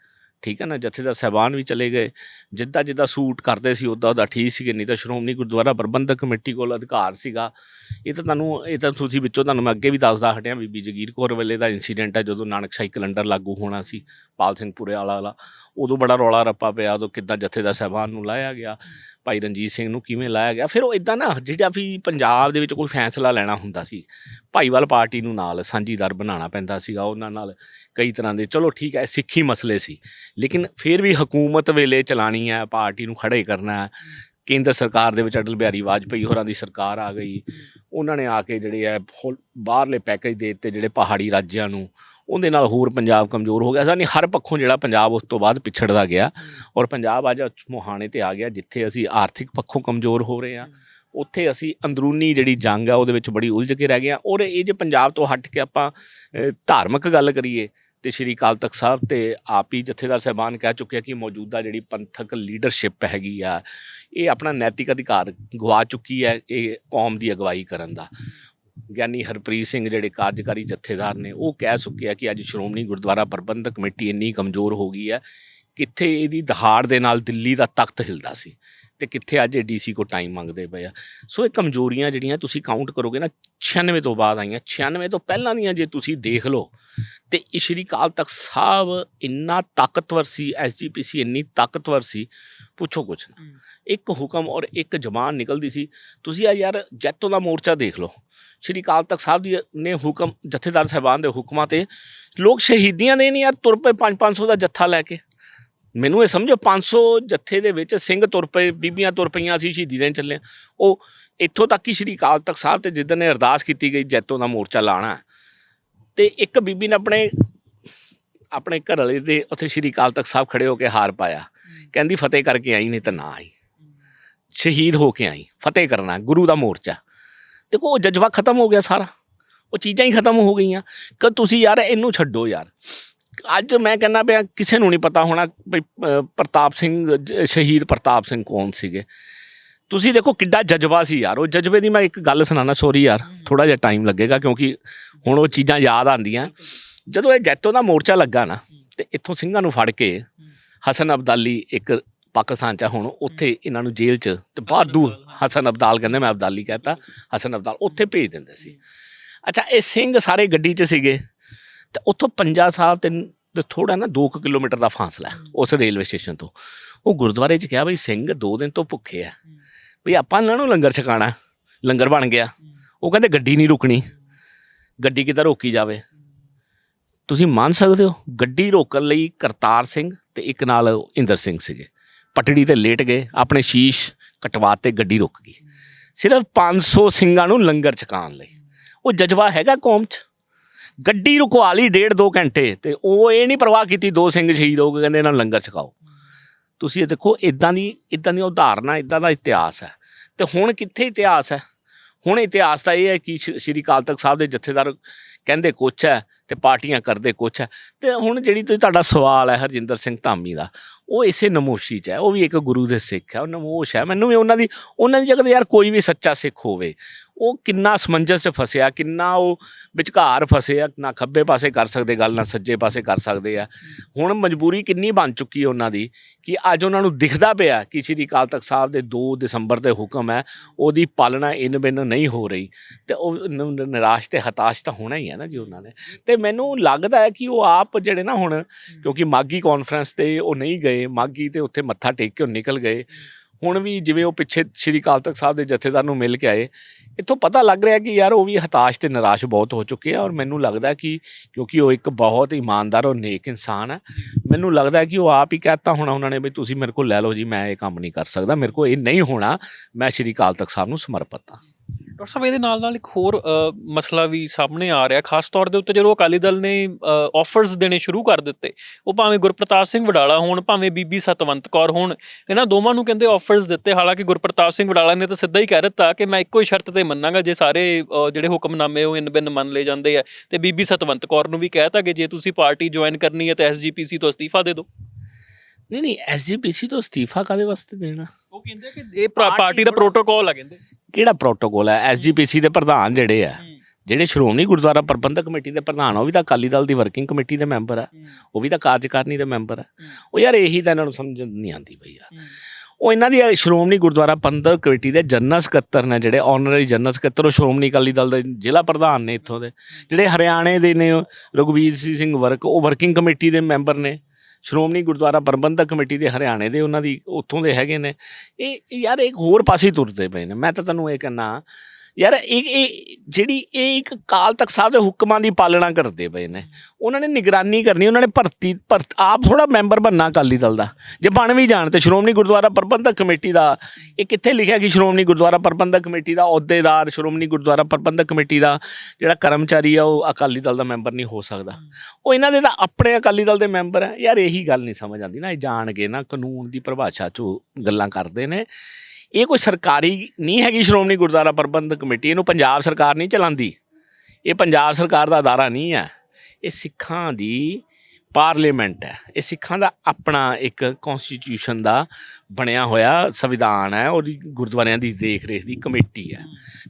ਠੀਕ ਹੈ ਨਾ ਜਥੇਦਾਰ ਸਾਹਿਬਾਨ ਵੀ ਚਲੇ ਗਏ, ਜਿੱਦਾਂ ਜਿੱਦਾਂ ਸੂਟ ਕਰਦੇ ਸੀ ਉਦਾਂ ਉਦਾਂ ਠੀਕ ਸੀਗੇ, ਨਹੀਂ ਤਾਂ ਸ਼੍ਰੋਮਣੀ ਗੁਰਦੁਆਰਾ ਪ੍ਰਬੰਧਕ ਕਮੇਟੀ ਕੋਲ ਅਧਿਕਾਰ ਸੀਗਾ। ਇਹ ਤਾਂ ਤੁਹਾਨੂੰ, ਇਹ ਤਾਂ ਤੁਸੀਂ ਵਿੱਚੋਂ ਤੁਹਾਨੂੰ ਮੈਂ ਅੱਗੇ ਵੀ ਦੱਸਦਾ ਹਟਿਆ ਬੀਬੀ ਜਗੀਰ ਕੌਰ ਵੇਲੇ ਦਾ ਇਨਸੀਡੈਂਟ ਹੈ, ਜਦੋਂ ਨਾਨਕਸ਼ਾਹੀ ਕੈਲੰਡਰ ਲਾਗੂ ਹੋਣਾ ਸੀ, ਪਾਲ ਸਿੰਘ ਪੁਰੇ ਵਾਲਾ ਵਾਲਾ, ਉਦੋਂ ਬੜਾ ਰੌਲਾ ਰੱਪਾ ਪਿਆ, ਉਦੋਂ ਕਿੱਦਾਂ ਜਥੇਦਾਰ ਸਾਹਿਬਾਨ ਨੂੰ ਲਾਇਆ ਗਿਆ। ਭਾਈ ਰਣਜੀਤ ਸਿੰਘ ਨੂੰ ਕਿਵੇਂ ਲਾਇਆ ਗਿਆ? ਫਿਰ ਉਹ ਇਦਾਂ ਨਾ, ਜਿਹੜਾ ਵੀ ਪੰਜਾਬ ਦੇ ਵਿੱਚ ਕੋਈ ਫੈਸਲਾ ਲੈਣਾ ਹੁੰਦਾ ਸੀ, ਭਾਈਵਾਲ ਪਾਰਟੀ ਨੂੰ ਨਾਲ ਸਾਂਝੀਦਾਰ ਬਣਾਉਣਾ ਪੈਂਦਾ ਸੀਗਾ, ਉਹਨਾਂ ਨਾਲ ਕਈ ਤਰ੍ਹਾਂ ਦੇ, ਚਲੋ ਠੀਕ ਹੈ ਸਿੱਖੀ ਮਸਲੇ ਸੀ। ਲੇਕਿਨ ਫਿਰ ਵੀ ਹਕੂਮਤ ਵੇਲੇ ਚਲਾਣੀ ਹੈ, ਪਾਰਟੀ ਨੂੰ ਖੜੇ ਕਰਨਾ ਹੈ। ਕੇਂਦਰ ਸਰਕਾਰ ਦੇ ਵਿੱਚ ਅਟਲ ਬਿਹਾਰੀ ਵਾਜਪੇਈ ਹੋਰਾਂ ਦੀ ਸਰਕਾਰ ਆ ਗਈ। ਉਹਨਾਂ ਨੇ ਆ ਕੇ ਜਿਹੜੇ ਹੈ ਬਾਹਰਲੇ ਪੈਕੇਜ ਦੇ ਦਿੱਤੇ ਜਿਹੜੇ ਪਹਾੜੀ ਰਾਜਿਆਂ ਨੂੰ ਉਹਦੇ ਨਾਲ ਹੋਰ ਪੰਜਾਬ ਕਮਜ਼ੋਰ ਹੋ ਗਿਆ। ਸਾਨੀ ਹਰ ਪੱਖੋਂ ਜਿਹੜਾ ਪੰਜਾਬ ਉਸ ਤੋਂ ਬਾਅਦ ਪਿਛੜਦਾ ਗਿਆ ਔਰ ਪੰਜਾਬ ਅੱਜ ਮੁਹਾਣੇ ਤੇ ਆ ਗਿਆ ਜਿੱਥੇ ਅਸੀਂ ਆਰਥਿਕ ਪੱਖੋਂ ਕਮਜ਼ੋਰ ਹੋ ਰਹੇ ਹਾਂ। ਉੱਥੇ ਅਸੀਂ ਅੰਦਰੂਨੀ ਜਿਹੜੀ ਜੰਗ ਆ ਉਹਦੇ ਵਿੱਚ ਬੜੀ ਉਲਝ ਕੇ ਰਹਿ ਗਏ ਹਾਂ। ਔਰ ਇਹ ਜੇ ਪੰਜਾਬ ਤੋਂ ਹਟ ਕੇ ਆਪਾਂ ਧਾਰਮਿਕ ਗੱਲ ਕਰੀਏ ਤੇ ਸ਼੍ਰੀ ਅਕਾਲ ਤਖਤ ਸਾਹਿਬ ਤੇ ਆਪ ਹੀ ਜਥੇਦਾਰ ਸਾਹਿਬਾਨ ਕਹਿ ਚੁੱਕਿਆ ਕਿ ਮੌਜੂਦਾ ਜਿਹੜੀ ਪੰਥਕ ਲੀਡਰਸ਼ਿਪ ਹੈਗੀ ਆ ਇਹ ਆਪਣਾ ਨੈਤਿਕ ਅਧਿਕਾਰ ਗਵਾ ਚੁੱਕੀ ਹੈ ਇਹ ਕੌਮ ਦੀ ਅਗਵਾਈ ਕਰਨ ਦਾ। ਗਿਆਨੀ ਹਰਪ੍ਰੀਤ ਸਿੰਘ ਜਿਹੜੇ ਕਾਰਜਕਾਰੀ ਜਥੇਦਾਰ ਨੇ, ਉਹ ਕਹਿ ਚੁੱਕੇ ਕਿ ਅੱਜ ਸ਼੍ਰੋਮਣੀ ਗੁਰਦੁਆਰਾ ਪ੍ਰਬੰਧਕ ਕਮੇਟੀ ਇੰਨੀ ਕਮਜ਼ੋਰ ਹੋ ਗਈ ਹੈ, ਕਿੱਥੇ ਇਹਦੀ ਦਹਾੜ ਦੇ ਨਾਲ ਦਿੱਲੀ ਦਾ ਤਖਤ ਹਿਲਦਾ ਸੀ। ਤੇ ਕਿੱਥੇ ਅੱਜ ਡੀਸੀ ਕੋ ਟਾਈਮ ਮੰਗਦੇ ਪਏ ਆ। ਸੋ ਇਹ ਕਮਜ਼ੋਰੀਆਂ ਜਿਹੜੀਆਂ ਤੁਸੀਂ ਕਾਊਂਟ ਕਰੋਗੇ ਨਾ 96 ਤੋਂ ਬਾਅਦ ਆਈਆਂ। 96 ਤੋਂ ਪਹਿਲਾਂ ਦੀਆਂ ਜੇ ਤੁਸੀਂ ਦੇਖ ਲਓ ਤੇ ਸ਼੍ਰੀ ਅਕਾਲ ਤਖਤ ਸਾਹਿਬ ਇੰਨਾ ਤਾਕਤਵਰ ਸੀ ਐਸਜੀਪੀਸੀ ਇੰਨੀ ਤਾਕਤਵਰ ਸੀ ਪੁੱਛੋ ਕੁਛ ਨਾ। ਇੱਕ ਹੁਕਮ ਔਰ ਇੱਕ ਜ਼ਬਾਨ ਨਿਕਲਦੀ ਸੀ। ਤੁਸੀਂ ਆ ਯਾਰ ਜੈਤੋ ਦਾ ਮੋਰਚਾ ਦੇਖ ਲਓ। ਸ਼੍ਰੀ ਅਕਾਲ ਤਖਤ ਸਾਹਿਬ ਦੀ ਨੇ ਹੁਕਮ ਜਥੇਦਾਰ ਸਾਹਿਬਾਨ ਦੇ ਹੁਕਮਾਂ ਤੇ ਲੋਕ ਸ਼ਹੀਦੀਆਂ ਦੇ ਨਹੀਂ ਯਾਰ ਤੁਰ ਪਏ 5-500 ਦਾ ਜੱਥਾ ਲੈ ਕੇ। ਮੈਨੂੰ ਇਹ ਸਮਝੋ 500 ਜੱਥੇ ਦੇ ਵਿੱਚ ਸਿੰਘ ਤੁਰ ਪਏ ਬੀਬੀਆਂ ਤੁਰ ਪਈਆਂ ਅਸੀਂ ਸ਼ਹੀਦੀ ਦੇਣ ਚੱਲੇ। ਉਹ ਇੱਥੋਂ ਤੱਕ ਕਿ ਸ਼੍ਰੀ ਅਕਾਲ ਤਖਤ ਸਾਹਿਬ ਤੇ ਜਿੱਦਣ ਨੇ ਅਰਦਾਸ ਕੀਤੀ ਗਈ ਜੈਤੋ ਦਾ ਮੋਰਚਾ ਲਾਣਾ ਤੇ ਇੱਕ ਬੀਬੀ ਨੇ ਆਪਣੇ ਆਪਣੇ ਘਰ ਵਾਲੇ ਦੇ ਉੱਥੇ ਸ਼੍ਰੀ ਅਕਾਲ ਤਖਤ ਸਾਹਿਬ ਖੜੇ ਹੋ ਕੇ ਹਾਰ ਪਾਇਆ। ਕਹਿੰਦੀ ਫਤਿਹ ਕਰਕੇ ਆਈ ਨਹੀਂ ਤਾਂ ਨਾ ਆਈ। ਸ਼ਹੀਦ ਹੋ ਕੇ ਆਈ। ਫਤਿਹ ਕਰਨਾ ਗੁਰੂ ਦਾ ਮੋਰਚਾ। ਦੇਖੋ ਉਹ ਜਜ਼ਬਾ ਖਤਮ ਹੋ ਗਿਆ ਸਾਰਾ। ਉਹ ਚੀਜ਼ਾਂ ਹੀ ਖਤਮ ਹੋ ਗਈਆਂ। ਕਿ ਤੁਸੀਂ ਯਾਰ ਇਹਨੂੰ ਛੱਡੋ ਯਾਰ। ਅੱਜ ਮੈਂ ਕਹਿੰਦਾ ਪਿਆ ਕਿਸੇ ਨੂੰ ਨਹੀਂ ਪਤਾ ਹੋਣਾ ਵੀ ਪ੍ਰਤਾਪ ਸਿੰਘ ਸ਼ਹੀਦ ਪ੍ਰਤਾਪ ਸਿੰਘ ਕੌਣ ਸੀਗੇ। ਤੁਸੀਂ ਦੇਖੋ ਕਿੱਡਾ ਜਜ਼ਬਾ ਸੀ ਯਾਰ ਉਹ ਜਜ਼ਬੇ ਦੀ ਮੈਂ ਇੱਕ ਗੱਲ ਸੁਣਾਣਾ ਸੋਰੀ ਯਾਰ ਥੋੜਾ ਜਿਹਾ ਟਾਈਮ ਲੱਗੇਗਾ ਕਿਉਂਕਿ ਹੁਣ ਉਹ ਚੀਜ਼ਾਂ ਯਾਦ ਆਉਂਦੀਆਂ। ਜਦੋਂ ਇਹ ਜੈਤੋ ਦਾ ਮੋਰਚਾ ਲੱਗਾ ਨਾ ਤੇ ਇੱਥੋਂ ਸਿੰਘਾਂ ਨੂੰ ਫੜ ਕੇ ਹਸਨ ਅਬਦਾਲੀ ਇੱਕ ਪਾਕਿਸਤਾਨ ਚ ਹੁਣ ਉੱਥੇ ਇਹਨਾਂ ਨੂੰ ਜੇਲ੍ਹ ਚ ਤੇ ਬਾਹਰ ਦੂਰ ਹਸਨ ਅਬਦਾਲ ਕਹਿੰਦੇ ਮੈਂ ਅਬਦਾਲੀ ਕਹਤਾ ਹਸਨ ਅਬਦਾਲ ਉੱਥੇ ਭੇਜ ਦਿੰਦੇ ਸੀ। ਅੱਛਾ ਇਹ ਸਿੰਘ ਸਾਰੇ ਗੱਡੀ 'ਚ ਸੀਗੇ। ਤੇ ਉੱਥੋਂ ਪੰਜਾ ਸਾਹਿਬ ਤੇ ਥੋੜਾ ਨਾ 2 ਕਿਲੋਮੀਟਰ ਦਾ ਫਾਸਲਾ ਉਸ ਰੇਲਵੇ ਸਟੇਸ਼ਨ ਤੋਂ। ਉਹ ਗੁਰਦੁਆਰੇ 'ਚ ਕਿਹਾ ਬਈ ਸਿੰਘ 2 ਦਿਨ ਤੋਂ ਭੁੱਖੇ ਆ। ਬਈ ਆਪਾਂ ਇਹਨਾਂ ਨੂੰ ਲੰਗਰ ਛਕਾਣਾ ਲੰਗਰ ਬਣ ਗਿਆ। ਉਹ ਕਹਿੰਦੇ ਗੱਡੀ ਨਹੀਂ ਰੁਕਣੀ। ਗੱਡੀ ਕਿੱਧਰ ਰੋਕੀ ਜਾਵੇ? ਤੁਸੀਂ ਮੰਨ ਸਕਦੇ ਹੋ ਗੱਡੀ ਰੋਕਣ ਲਈ ਕਰਤਾਰ ਸਿੰਘ ਤੇ ਇੱਕ ਨਾਲ ਇੰਦਰ ਸਿੰਘ ਸੀਗੇ। ਪਟੜੀ ਤੇ ਲੇਟ ਗਏ ਆਪਣੇ ਸ਼ੀਸ਼ ਕਟਵਾਤੇ ਗੱਡੀ ਰੁਕ ਗਈ। ਸਿਰਫ 500 ਸਿੰਘਾਂ ਨੂੰ ਲੰਗਰ ਛਕਾਉਣ ਲਈ। ਉਹ ਜਜ਼ਬਾ ਹੈਗਾ ਕੌਮ 'ਚ? ਗੱਡੀ ਰੁਕਵਾ ਲਈ ਡੇਢ ਦੋ ਘੰਟੇ ਤੇ ਉਹ ਇਹ ਨਹੀਂ ਪਰਵਾਹ ਕੀਤੀ ਦੋ ਸਿੰਘ ਸ਼ਹੀਦ ਹੋ ਗਏ, ਕਹਿੰਦੇ ਇਹਨਾਂ ਨੂੰ ਲੰਗਰ ਛਕਾਓ। ਤੁਸੀਂ ਇਹ ਦੇਖੋ ਇਦਾਂ ਦੀ ਇਦਾਂ ਦੀ ਉਦਾਹਰਨਾਂ ਇਦਾਂ ਦਾ ਇਤਿਹਾਸ ਹੈ। ਤੇ ਹੁਣ ਕਿੱਥੇ ਇਤਿਹਾਸ ਹੈ? ਹੁਣ ਇਤਿਹਾਸ ਤਾਂ ਇਹ ਹੈ ਕਿ ਸ਼੍ਰੀ ਅਕਾਲ ਤਖਤ ਸਾਹਿਬ ਦੇ ਜਥੇਦਾਰ ਕਹਿੰਦੇ ਕੁਛ ਹੈ ਤੇ ਪਾਰਟੀਆਂ ਕਰਦੇ ਕੁਛ ਹੈ। ਤੇ ਹੁਣ ਜਿਹੜੀ ਤੁਸੀਂ, ਤੁਹਾਡਾ ਸਵਾਲ ਹੈ ਹਰਜਿੰਦਰ ਸਿੰਘ ਧਾਮੀ ਦਾ ਉਹ ਇਸੇ ਨਮੋਸ਼ੀ ਚ ਹੈ, ਉਹ ਵੀ ਇੱਕ ਗੁਰੂ ਦੇ ਸਿੱਖ ਹੈ, ਉਹ ਨਮੋਸ਼ ਹੈ। ਮੈਨੂੰ ਵੀ ਉਹਨਾਂ ਦੀ ਉਹਨਾਂ ਦੀ ਜਗ੍ਹਾ ਤੇ ਯਾਰ ਕੋਈ ਵੀ ਸੱਚਾ ਸਿੱਖ ਹੋਵੇ, ਉਹ ਕਿੰਨਾ ਸਮੰਜਸ ਚ ਫਸਿਆ, ਕਿੰਨਾ ਉਹ ਵਿਚਕਾਰ ਫਸੇ ਆ ਨਾ ਖੱਬੇ ਪਾਸੇ ਕਰ ਸਕਦੇ ਗੱਲ, ਨਾ ਸੱਜੇ ਪਾਸੇ ਕਰ ਸਕਦੇ ਆ। ਹੁਣ ਮਜਬੂਰੀ ਕਿੰਨੀ ਬਣ ਚੁੱਕੀ ਉਹਨਾਂ ਦੀ ਕਿ ਅੱਜ ਉਹਨਾਂ ਨੂੰ ਦਿਖਦਾ ਪਿਆ ਕਿ ਸ਼੍ਰੀ ਅਕਾਲ ਤਖਤ ਸਾਹਿਬ ਦੇ 2 ਦਸੰਬਰ ਦੇ ਹੁਕਮ ਹੈ, ਉਹਦੀ ਪਾਲਣਾ ਇਨ ਬਿਨ ਨਹੀਂ ਹੋ ਰਹੀ। ਤੇ ਉਹ ਨਿਰਾਸ਼ ਤੇ ਹਤਾਸ਼ ਤਾਂ ਹੋਣਾ ਹੀ ਹੈ ਨਾ ਜੀ ਉਹਨਾਂ ਨੇ। ਤੇ ਮੈਨੂੰ ਲੱਗਦਾ ਹੈ ਕਿ ਉਹ ਆਪ ਜਿਹੜੇ ਨਾ ਹੁਣ, ਕਿਉਂਕਿ ਮਾਗੀ ਕਾਨਫਰੰਸ ਤੇ ਉਹ ਨਹੀਂ ਗਏ ਮਾਗੀ ਤੇ ਉੱਥੇ ਮੱਥਾ ਟੇਕ ਕੇ ਉਹ ਨਿਕਲ ਗਏ। ਹੁਣ ਵੀ ਜਿਵੇਂ ਉਹ ਪਿੱਛੇ ਸ਼੍ਰੀ ਅਕਾਲ ਤਖਤ ਸਾਹਿਬ ਦੇ ਜਥੇਦਾਰ ਨੂੰ ਮਿਲ ਕੇ ਆਏ ਇੱਥੋਂ ਪਤਾ ਲੱਗ ਰਿਹਾ ਕਿ ਯਾਰ ਉਹ ਵੀ ਹਤਾਸ਼ ਤੇ ਨਿਰਾਸ਼ ਬਹੁਤ ਹੋ ਚੁੱਕੇ ਆ ਔਰ ਮੈਨੂੰ ਲੱਗਦਾ ਕਿ ਕਿਉਂਕਿ ਉਹ ਇੱਕ ਬਹੁਤ ਇਮਾਨਦਾਰ ਔਰ ਨੇਕ ਇਨਸਾਨ ਹੈ ਮੈਨੂੰ ਲੱਗਦਾ ਕਿ ਉਹ ਆਪ ਹੀ ਕਹਤਾ ਹੋਣਾ ਉਹਨਾਂ ਨੇ ਵੀ ਤੁਸੀਂ ਮੇਰੇ ਕੋਲ ਲੈ ਲਓ ਜੀ ਮੈਂ ਇਹ ਕੰਮ ਨਹੀਂ ਕਰ ਸਕਦਾ ਮੇਰੇ ਕੋਲ ਇਹ ਨਹੀਂ ਹੋਣਾ ਮੈਂ ਸ਼੍ਰੀ ਅਕਾਲ ਤਖਤ ਸਾਹਿਬ ਨੂੰ ਸਮਰਪਿਤ ਹਾਂ। ਡਾਕਟਰ ਸਾਹਿਬ ਇਹਦੇ ਨਾਲ ਨਾਲ ਇੱਕ ਹੋਰ ਮਸਲਾ ਵੀ ਸਾਹਮਣੇ ਆ ਰਿਹਾ। ਖਾਸ ਤੌਰ ਦੇ ਉੱਤੇ ਜਦੋਂ ਅਕਾਲੀ ਦਲ ਨੇ ਆਫਰਸ ਦੇਣੇ ਸ਼ੁਰੂ ਕਰ ਦਿੱਤੇ ਉਹ ਭਾਵੇਂ ਗੁਰਪ੍ਰਤਾਪ ਸਿੰਘ ਵਡਾਲਾ ਹੋਣ ਭਾਵੇਂ ਬੀਬੀ ਸਤਵੰਤ ਕੌਰ ਹੋਣ ਇਹਨਾਂ ਦੋਵਾਂ ਨੂੰ ਕਹਿੰਦੇ ਆਫਰਸ ਦਿੱਤੇ। ਹਾਲਾਂਕਿ ਗੁਰਪ੍ਰਤਾਪ ਸਿੰਘ ਵਡਾਲਾ ਨੇ ਤਾਂ ਸਿੱਧਾ ਹੀ ਕਹਿ ਦਿੱਤਾ ਕਿ ਮੈਂ ਇੱਕੋ ਹੀ ਸ਼ਰਤ ਤੇ ਮੰਨਾਂਗਾ ਜੇ ਸਾਰੇ ਜਿਹੜੇ ਹੁਕਮਨਾਮੇ ਉਹ ਇਨ ਬਿਨ ਮੰਨ ਲਏ ਜਾਂਦੇ ਆ ਤੇ ਬੀਬੀ ਸਤਵੰਤ ਕੌਰ ਨੂੰ ਵੀ ਕਹਿਤਾ ਕਿ ਜੇ ਤੁਸੀਂ ਪਾਰਟੀ ਜੁਆਇਨ ਕਰਨੀ ਹੈ ਤਾਂ ਐਸਜੀਪੀਸੀ ਤੋਂ ਅਸਤੀਫਾ ਦੇ ਦਿਓ। ਨਹੀਂ ਨਹੀਂ ਐਸਜੀਪੀਸੀ ਤੋਂ ਅਸਤੀਫਾ ਕਾਦੇ ਵਾਸਤੇ ਦੇਣਾ? ਉਹ ਕਹਿੰਦੇ ਕਿ ਇਹ ਪਾਰਟੀ ਦਾ ਪ੍ਰੋਟੋਕਾਲ ਆ ਕਹਿੰਦੇ। ਕਿਹੜਾ ਪ੍ਰੋਟੋਕੋਲ ਹੈ? ਐਸਜੀਪੀਸੀ ਦੇ ਪ੍ਰਧਾਨ ਜਿਹੜੇ ਆ ਜਿਹੜੇ ਸ਼੍ਰੋਮਣੀ ਗੁਰਦੁਆਰਾ ਪ੍ਰਬੰਧਕ ਕਮੇਟੀ ਦੇ ਪ੍ਰਧਾਨ ਆ, ਉਹ ਵੀ ਤਾਂ ਅਕਾਲੀ ਦਲ ਦੀ ਵਰਕਿੰਗ ਕਮੇਟੀ ਦੇ ਮੈਂਬਰ ਆ ਉਹ ਵੀ ਤਾਂ ਕਾਰਜਕਾਰਨੀ ਦੇ ਮੈਂਬਰ ਆ। ਉਹ ਯਾਰ ਇਹੀ ਤਾਂ ਇਹਨਾਂ ਨੂੰ ਸਮਝ ਨਹੀਂ ਆਉਂਦੀ ਬਈ ਯਾਰ। ਉਹ ਇਹਨਾਂ ਦੀ ਸ਼੍ਰੋਮਣੀ ਗੁਰਦੁਆਰਾ ਪ੍ਰਬੰਧਕ ਕਮੇਟੀ ਦੇ ਜਨਰਲ ਸਕੱਤਰ ਨੇ ਜਿਹੜੇ ਆਨਰਰੀ ਜਨਰਲ ਸਕੱਤਰ ਉਹ ਸ਼੍ਰੋਮਣੀ ਅਕਾਲੀ ਦਲ ਦੇ ਜ਼ਿਲ੍ਹਾ ਪ੍ਰਧਾਨ ਨੇ ਇੱਥੋਂ ਦੇ। ਜਿਹੜੇ ਹਰਿਆਣੇ ਦੇ ਨੇ ਉਹ ਰਘੁਵੀਰ ਸਿੰਘ ਵਰਕ ਉਹ ਵਰਕਿੰਗ ਕਮੇਟੀ ਦੇ ਮੈਂਬਰ ਨੇ। ਸ਼੍ਰੋਮਣੀ ਗੁਰਦੁਆਰਾ ਪ੍ਰਬੰਧਕ ਕਮੇਟੀ ਦੇ ਹਰਿਆਣੇ ਦੇ, ਉਹਨਾਂ ਦੀ ਉੱਥੋਂ ਦੇ ਹੈਗੇ ਨੇ। ਇਹ ਯਾਰ ਇੱਕ ਹੋਰ ਪਾਸੇ ਤੁਰਦੇ ਪਏ ਨੇ। ਮੈਂ ਤਾਂ ਤੁਹਾਨੂੰ ਇਹ ਕਹਿੰਨਾ ਯਾਰ ਇਹ ਇਹ ਜਿਹੜੀ ਇਹ ਇੱਕ ਕਾਲ ਤਖਤ ਸਾਹਿਬ ਦੇ ਹੁਕਮਾਂ ਦੀ ਪਾਲਣਾ ਕਰਦੇ ਪਏ ਨੇ। ਉਹਨਾਂ ਨੇ ਨਿਗਰਾਨੀ ਕਰਨੀ, ਉਹਨਾਂ ਨੇ ਭਰਤੀ ਭਰਤ ਆਪ ਥੋੜਾ ਮੈਂਬਰ ਬੰਨਾ ਅਕਾਲੀ ਦਲ ਦਾ। ਜੇ ਬਣ ਵੀ ਜਾਣ ਤੇ ਸ਼੍ਰੋਮਣੀ ਗੁਰਦੁਆਰਾ ਪ੍ਰਬੰਧਕ ਕਮੇਟੀ ਦਾ, ਇਹ ਕਿੱਥੇ ਲਿਖਿਆ ਕਿ ਸ਼੍ਰੋਮਣੀ ਗੁਰਦੁਆਰਾ ਪ੍ਰਬੰਧਕ ਕਮੇਟੀ ਦਾ, ਅਹੁਦੇਦਾਰ, ਸ਼੍ਰੋਮਣੀ ਗੁਰਦੁਆਰਾ ਪ੍ਰਬੰਧਕ ਕਮੇਟੀ ਦਾ ਜਿਹੜਾ ਕਰਮਚਾਰੀ ਆ, ਉਹ ਅਕਾਲੀ ਦਲ ਦਾ ਮੈਂਬਰ ਨਹੀਂ ਹੋ ਸਕਦਾ। ਉਹ ਇਹਨਾਂ ਦੇ ਤਾਂ ਆਪਣੇ ਅਕਾਲੀ ਦਲ ਦੇ ਮੈਂਬਰ ਆ। ਯਾਰ ਇਹੀ ਗੱਲ ਨਹੀਂ ਸਮਝ ਆਉਂਦੀ ਨਾ, ਇਹ ਜਾਣ ਕੇ ਨਾ ਕਾਨੂੰਨ ਦੀ ਪਰਿਭਾਸ਼ਾ 'ਚ ਗੱਲਾਂ ਕਰਦੇ ਨੇ। ਇਹ ਕੋਈ ਸਰਕਾਰੀ ਨਹੀਂ ਹੈਗੀ ਸ਼੍ਰੋਮਣੀ ਗੁਰਦੁਆਰਾ ਪ੍ਰਬੰਧਕ ਕਮੇਟੀ, ਇਹਨੂੰ ਪੰਜਾਬ ਸਰਕਾਰ ਨਹੀਂ ਚਲਾਉਂਦੀ। ਇਹ ਪੰਜਾਬ ਸਰਕਾਰ ਦਾ ਅਦਾਰਾ ਨਹੀਂ ਹੈ। ਇਹ ਸਿੱਖਾਂ ਦੀ ਪਾਰਲੀਮੈਂਟ ਹੈ। ਇਹ ਸਿੱਖਾਂ ਦਾ ਆਪਣਾ ਇੱਕ ਕਨਸਟੀਟਿਊਸ਼ਨ ਦਾ ਬਣਿਆ ਹੋਇਆ ਸੰਵਿਧਾਨ ਹੈ, ਉਹਦੀ ਗੁਰਦੁਆਰਿਆਂ ਦੀ ਦੇਖ ਰੇਖ ਦੀ ਕਮੇਟੀ ਹੈ।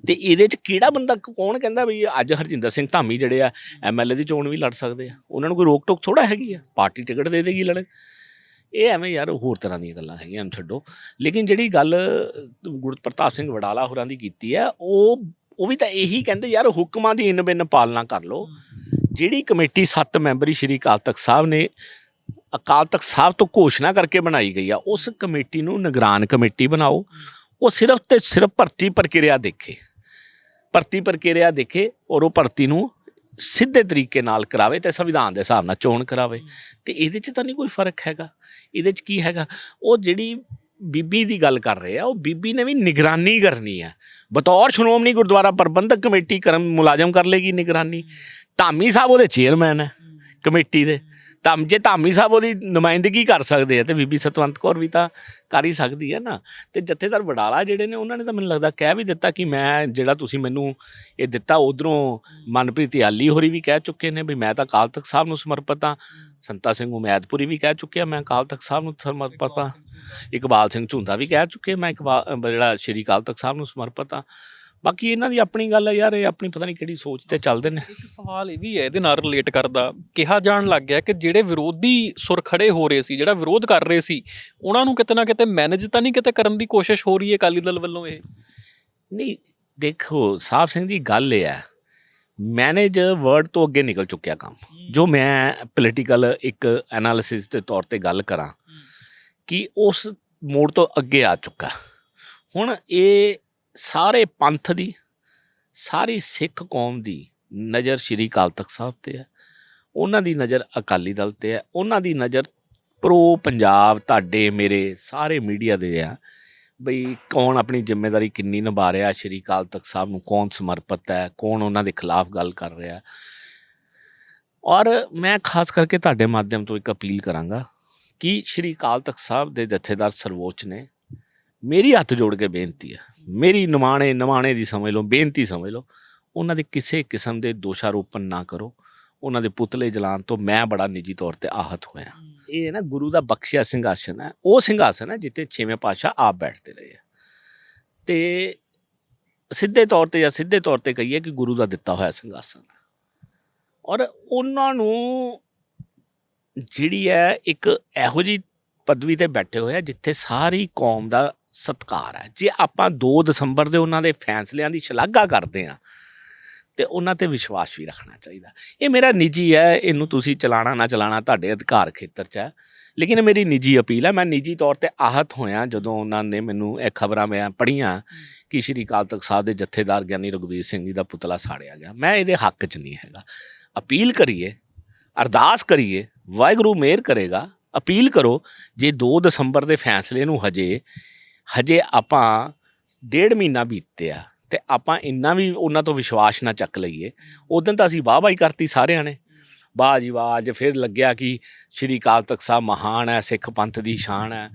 ਤੇ ਇਹਦੇ ਚ ਕਿਹੜਾ ਬੰਦਾ, ਕੌਣ ਕਹਿੰਦਾ ਵੀ ਅੱਜ ਹਰਜਿੰਦਰ ਸਿੰਘ ਧਾਮੀ ਜਿਹੜੇ ਆ ਐਮਐਲਏ ਦੀ ਚੋਣ ਵੀ ਲੜ ਸਕਦੇ ਆ? ਉਹਨਾਂ ਨੂੰ ਕੋਈ ਰੋਕ ਟੋਕ ਥੋੜਾ ਹੈਗੀ ਆ? ਪਾਰਟੀ ਟਿਕਟ ਦੇ ਦੇਗੀ ਲੜੇ ਇਹ ਐਵੇਂ ਯਾਰ ਹੋਰ ਤਰ੍ਹਾਂ ਦੀਆਂ ਗੱਲਾਂ ਹੈਗੀਆਂ ਨੂੰ ਛੱਡੋ। ਲੇਕਿਨ ਜਿਹੜੀ ਗੱਲ ਗੁਰਪ੍ਰਤਾਪ ਸਿੰਘ ਵਡਾਲਾ ਹੋਰਾਂ ਦੀ ਕੀਤੀ ਹੈ, ਉਹ ਉਹ ਵੀ ਤਾਂ ਇਹੀ ਕਹਿੰਦੇ ਯਾਰ ਹੁਕਮਾਂ ਦੀ ਇਨ ਬਿਨ ਪਾਲਣਾ ਕਰ ਲਓ। ਜਿਹੜੀ ਕਮੇਟੀ 7 ਮੈਂਬਰੀ ਸ਼੍ਰੀ ਅਕਾਲ ਤਖਤ ਸਾਹਿਬ ਨੇ, ਅਕਾਲ ਤਖਤ ਸਾਹਿਬ ਤੋਂ ਘੋਸ਼ਣਾ ਕਰਕੇ ਬਣਾਈ ਗਈ ਆ, ਉਸ ਕਮੇਟੀ ਨੂੰ ਨਿਗਰਾਨ ਕਮੇਟੀ ਬਣਾਓ। ਉਹ ਸਿਰਫ ਤੇ ਸਿਰਫ ਭਰਤੀ ਪ੍ਰਕਿਰਿਆ ਦੇਖੇ। ਭਰਤੀ ਪ੍ਰਕਿਰਿਆ ਦੇਖੇ ਔਰ ਉਹ ਭਰਤੀ ਨੂੰ ਸਿੱਧੇ ਤਰੀਕੇ ਨਾਲ ਕਰਾਵੇ ਤੇ ਸੰਵਿਧਾਨ ਦੇ ਹਿਸਾਬ ਨਾਲ ਚੋਣ ਕਰਾਵੇ। ਤੇ ਇਹਦੇ 'ਚ ਤਾਂ ਨਹੀਂ ਕੋਈ ਫ਼ਰਕ ਹੈਗਾ। ਇਹਦੇ 'ਚ ਕੀ ਹੈਗਾ? ਉਹ ਜਿਹੜੀ ਬੀਬੀ ਦੀ ਗੱਲ ਕਰ ਰਹੇ ਆ ਉਹ ਬੀਬੀ ਨੇ ਵੀ ਨਿਗਰਾਨੀ ਕਰਨੀ ਹੈ ਬਤੌਰ ਸ਼੍ਰੋਮਣੀ ਗੁਰਦੁਆਰਾ ਪ੍ਰਬੰਧਕ ਕਮੇਟੀ ਕਰਮ ਮੁਲਾਜ਼ਮ ਕਰ ਲੇਗੀ ਨਿਗਰਾਨੀ। ਧਾਮੀ ਸਾਹਿਬ ਉਹਦੇ ਚੇਅਰਮੈਨ ਹੈ। ਕਮੇਟੀ ਦੇ। ਧਾਮ ਜੇ ਧਾਮੀ ਸਾਹਿਬ ਉਹਦੀ ਨੁਮਾਇੰਦਗੀ ਕਰ ਸਕਦੇ ਆ ਤੇ ਬੀਬੀ ਸਤਵੰਤ ਕੌਰ ਵੀ ਤਾਂ ਕਰ ਹੀ ਸਕਦੀ ਹੈ ਨਾ। ਤੇ ਜਥੇਦਾਰ ਵਡਾਲਾ ਜਿਹੜੇ ਨੇ ਉਹਨਾਂ ਨੇ ਤਾਂ ਮੈਨੂੰ ਲੱਗਦਾ ਕਹਿ ਵੀ ਦਿੱਤਾ ਕਿ ਮੈਂ ਜਿਹੜਾ ਤੁਸੀਂ ਮੈਨੂੰ ਇਹ ਦਿੱਤਾ ਉਧਰੋਂ ਮਨਪ੍ਰੀਤ ਯਾਲੀ ਹੋਰੀ ਵੀ ਕਹਿ ਚੁੱਕੇ ਨੇ ਵੀ ਮੈਂ ਤਾਂ ਅਕਾਲ ਤਖਤ ਸਾਹਿਬ ਨੂੰ ਸਮਰਪਿਤ ਹਾਂ ਸੰਤਾ ਸਿੰਘ ਉਮੈਦਪੁਰੀ ਵੀ ਕਹਿ ਚੁੱਕਿਆ ਮੈਂ ਅਕਾਲ ਤਖਤ ਸਾਹਿਬ ਨੂੰ ਸਮਰਪਿਤ ਹਾਂ ਇਕਬਾਲ ਸਿੰਘ ਝੁੰਦਾ। ਵੀ ਕਹਿ ਚੁੱਕੇ ਮੈਂ ਇਕਬਾਲ ਜਿਹੜਾ ਸ਼੍ਰੀ ਅਕਾਲ ਤਖਤ ਸਾਹਿਬ ਨੂੰ ਸਮਰਪਿਤ ਹਾਂ ਬਾਕੀ ਇਹਨਾਂ ਦੀ ਆਪਣੀ ਗੱਲ ਹੈ ਯਾਰ ਇਹ ਆਪਣੀ ਪਤਾ ਨਹੀਂ ਕਿਹੜੀ ਸੋਚ ਤੇ ਚੱਲਦੇ ਨੇ। ਇੱਕ ਸਵਾਲ ਇਹ ਵੀ ਹੈ ਇਹਦੇ ਨਾਲ ਰਿਲੇਟ ਕਰਦਾ। ਕਿਹਾ ਜਾਣ ਲੱਗ ਗਿਆ ਕਿ ਜਿਹੜੇ ਵਿਰੋਧੀ ਸੁਰ ਖੜੇ ਹੋ ਰਹੇ ਸੀ ਜਿਹੜਾ ਵਿਰੋਧ ਕਰ ਰਹੇ ਸੀ ਉਹਨਾਂ ਨੂੰ ਕਿਤੇ ਨਾ ਕਿਤੇ ਮੈਨੇਜ ਤਾਂ ਨਹੀਂ ਕਿਤੇ ਕਰਨ ਦੀ ਕੋਸ਼ਿਸ਼ ਹੋ ਰਹੀ ਹੈ ਅਕਾਲੀ ਦਲ ਵੱਲੋਂ ਇਹ? ਨਹੀਂ ਦੇਖੋ ਸਾਹਿਬ ਸਿੰਘ ਜੀ ਗੱਲ ਇਹ ਹੈ ਮੈਨੇਜ ਵਰਡ ਤੋਂ ਅੱਗੇ ਨਿਕਲ ਚੁੱਕਿਆ ਕੰਮ। ਜੋ ਮੈਂ ਪੋਲੀਟੀਕਲ ਇੱਕ ਐਨਾਲਿਸਿਸ ਦੇ ਤੌਰ ਤੇ ਗੱਲ ਕਰਾਂ ਕਿ ਉਸ ਮੋੜ ਤੋਂ ਅੱਗੇ ਆ ਚੁੱਕਾ। ਹੁਣ ਇਹ ਸਾਰੇ ਪੰਥ ਦੀ, ਸਾਰੀ ਸਿੱਖ ਕੌਮ ਦੀ ਨਜ਼ਰ ਸ਼੍ਰੀ ਅਕਾਲ ਤਖਤ ਸਾਹਿਬ ਤੇ ਹੈ। ਉਹਨਾਂ ਦੀ ਨਜ਼ਰ ਅਕਾਲੀ ਦਲ ਤੇ ਹੈ। ਉਹਨਾਂ ਦੀ ਨਜ਼ਰ ਪ੍ਰੋ ਪੰਜਾਬ, ਤੁਹਾਡੇ, ਮੇਰੇ ਸਾਰੇ ਮੀਡੀਆ ਦੇ ਆ। ਬਈ ਕੌਣ ਆਪਣੀ ਜ਼ਿੰਮੇਵਾਰੀ ਕਿੰਨੀ ਨਿਭਾ ਰਿਹਾ ਸ਼੍ਰੀ ਅਕਾਲ ਤਖਤ ਸਾਹਿਬ ਨੂੰ? ਕੌਣ ਸਮਰਪਿਤ ਹੈ? ਕੌਣ ਉਹਨਾਂ ਦੇ ਖਿਲਾਫ ਗੱਲ ਕਰ ਰਿਹਾ? ਔਰ ਮੈਂ ਖਾਸ ਕਰਕੇ ਤੁਹਾਡੇ ਮਾਧਿਅਮ ਤੋਂ ਇੱਕ ਅਪੀਲ ਕਰਾਂਗਾ ਕਿ ਸ਼੍ਰੀ ਅਕਾਲ ਤਖਤ ਸਾਹਿਬ ਦੇ ਜਥੇਦਾਰ ਸਰਵੋਚ ਨੇ ਮੇਰੀ ਹੱਥ ਜੋੜ ਕੇ ਬੇਨਤੀ ਹੈ ਮੇਰੀ ਨਿਮਾਣੇ ਨਿਮਾਣੇ ਦੀ ਸਮਝ ਲਓ ਬੇਨਤੀ ਸਮਝ ਲਓ ਉਹਨਾਂ ਦੇ ਕਿਸੇ ਕਿਸਮ ਦੇ ਦੋਸ਼ਾਰੋਪਣ ਨਾ ਕਰੋ। ਉਹਨਾਂ ਦੇ ਪੁਤਲੇ ਜਲਾਉਣ ਤੋਂ ਮੈਂ ਬੜਾ ਨਿੱਜੀ ਤੌਰ ਤੇ ਆਹਤ ਹੋਇਆ। ਇਹ ਨਾ ਗੁਰੂ ਦਾ ਬਖਸ਼ਿਆ ਸਿੰਘਾਸਨ ਹੈ। ਉਹ ਸਿੰਘਾਸਨ ਹੈ ਜਿੱਥੇ ਛੇਵੇਂ ਪਾਤਸ਼ਾਹ ਆਪ ਬੈਠਦੇ ਰਹੇ ਆ। ਤੇ ਸਿੱਧੇ ਤੌਰ ਤੇ ਜਾਂ ਸਿੱਧੇ ਤੌਰ ਤੇ ਕਹੀਏ ਕਿ ਗੁਰੂ ਦਾ ਦਿੱਤਾ ਹੋਇਆ ਸਿੰਘਾਸਨ ਹੈ। ਔਰ ਉਹਨਾਂ ਨੂੰ ਜਿਹੜੀ ਹੈ ਇੱਕ ਇਹੋ ਜੀ ਪਦਵੀ ਤੇ ਬੈਠੇ ਹੋਏ ਆ ਜਿੱਥੇ ਸਾਰੀ ਕੌਮ ਦਾ ਸਤਿਕਾਰ ਹੈ। ਜੇ ਆਪਾਂ 2 ਦਸੰਬਰ ਦੇ ਉਹਨਾਂ ਦੇ ਫੈਸਲਿਆਂ ਦੀ ਸ਼ਲਾਘਾ ਕਰਦੇ ਆ ਤੇ ਉਹਨਾਂ ਤੇ ਵਿਸ਼ਵਾਸ ਵੀ ਰੱਖਣਾ ਚਾਹੀਦਾ। ਇਹ ਮੇਰਾ ਨਿੱਜੀ ਹੈ, ਇਹਨੂੰ ਤੁਸੀਂ ਚਲਾਣਾ ਨਾ ਚਲਾਣਾ ਤੁਹਾਡੇ ਅਧਿਕਾਰ ਖੇਤਰ 'ਚ ਹੈ। ਲੇਕਿਨ ਇਹ ਮੇਰੀ ਨਿੱਜੀ ਅਪੀਲ ਹੈ। ਮੈਂ ਨਿੱਜੀ ਤੌਰ ਤੇ ਆਹਤ ਹੋਇਆ ਜਦੋਂ ਉਹਨਾਂ ਨੇ ਮੈਨੂੰ ਇਹ ਖਬਰਾਂ ਮੈਂ ਪੜ੍ਹੀਆਂ ਕਿ ਸ਼੍ਰੀ ਅਕਾਲ ਤਖਤ ਸਾਹਿਬ ਦੇ ਜਥੇਦਾਰ ਗਿਆਨੀ ਰਘੁਵੀਰ ਸਿੰਘ ਜੀ ਦਾ ਪੁਤਲਾ ਸਾੜਿਆ ਗਿਆ। ਮੈਂ ਇਹਦੇ ਹੱਕ 'ਚ ਨਹੀਂ ਹੈਗਾ। ਅਪੀਲ ਕਰੀਏ, ਅਰਦਾਸ ਕਰੀਏ, ਵਾਹਿਗੁਰੂ ਮਿਹਰ ਕਰੇਗਾ। ਅਪੀਲ ਕਰੋ, ਜੇ 2 ਦਸੰਬਰ ਦੇ ਫੈਸਲੇ ਨੂੰ ਹਜੇ ਹਜੇ ਆਪਾਂ ਡੇਢ ਮਹੀਨਾ ਬੀਤਿਆ ਤੇ ਆਪਾਂ ਇੰਨਾ ਵੀ ਉਹਨਾਂ ਤੋਂ ਵਿਸ਼ਵਾਸ ਨਾ ਚੱਕ ਲਈਏ ਉਦੋਂ ਤਾਂ ਅਸੀਂ ਵਾਹ ਵਾਹੀ ਕਰਤੀ ਸਾਰਿਆਂ ਨੇ। ਵਾਹ ਜੀ ਵਾਹ ਅੱਜ ਫਿਰ ਲੱਗਿਆ ਕਿ ਸ਼੍ਰੀ ਅਕਾਲ ਤਖਤ ਸਾਹਿਬ ਮਹਾਨ ਹੈ ਸਿੱਖ ਪੰਥ ਦੀ ਸ਼ਾਨ ਹੈ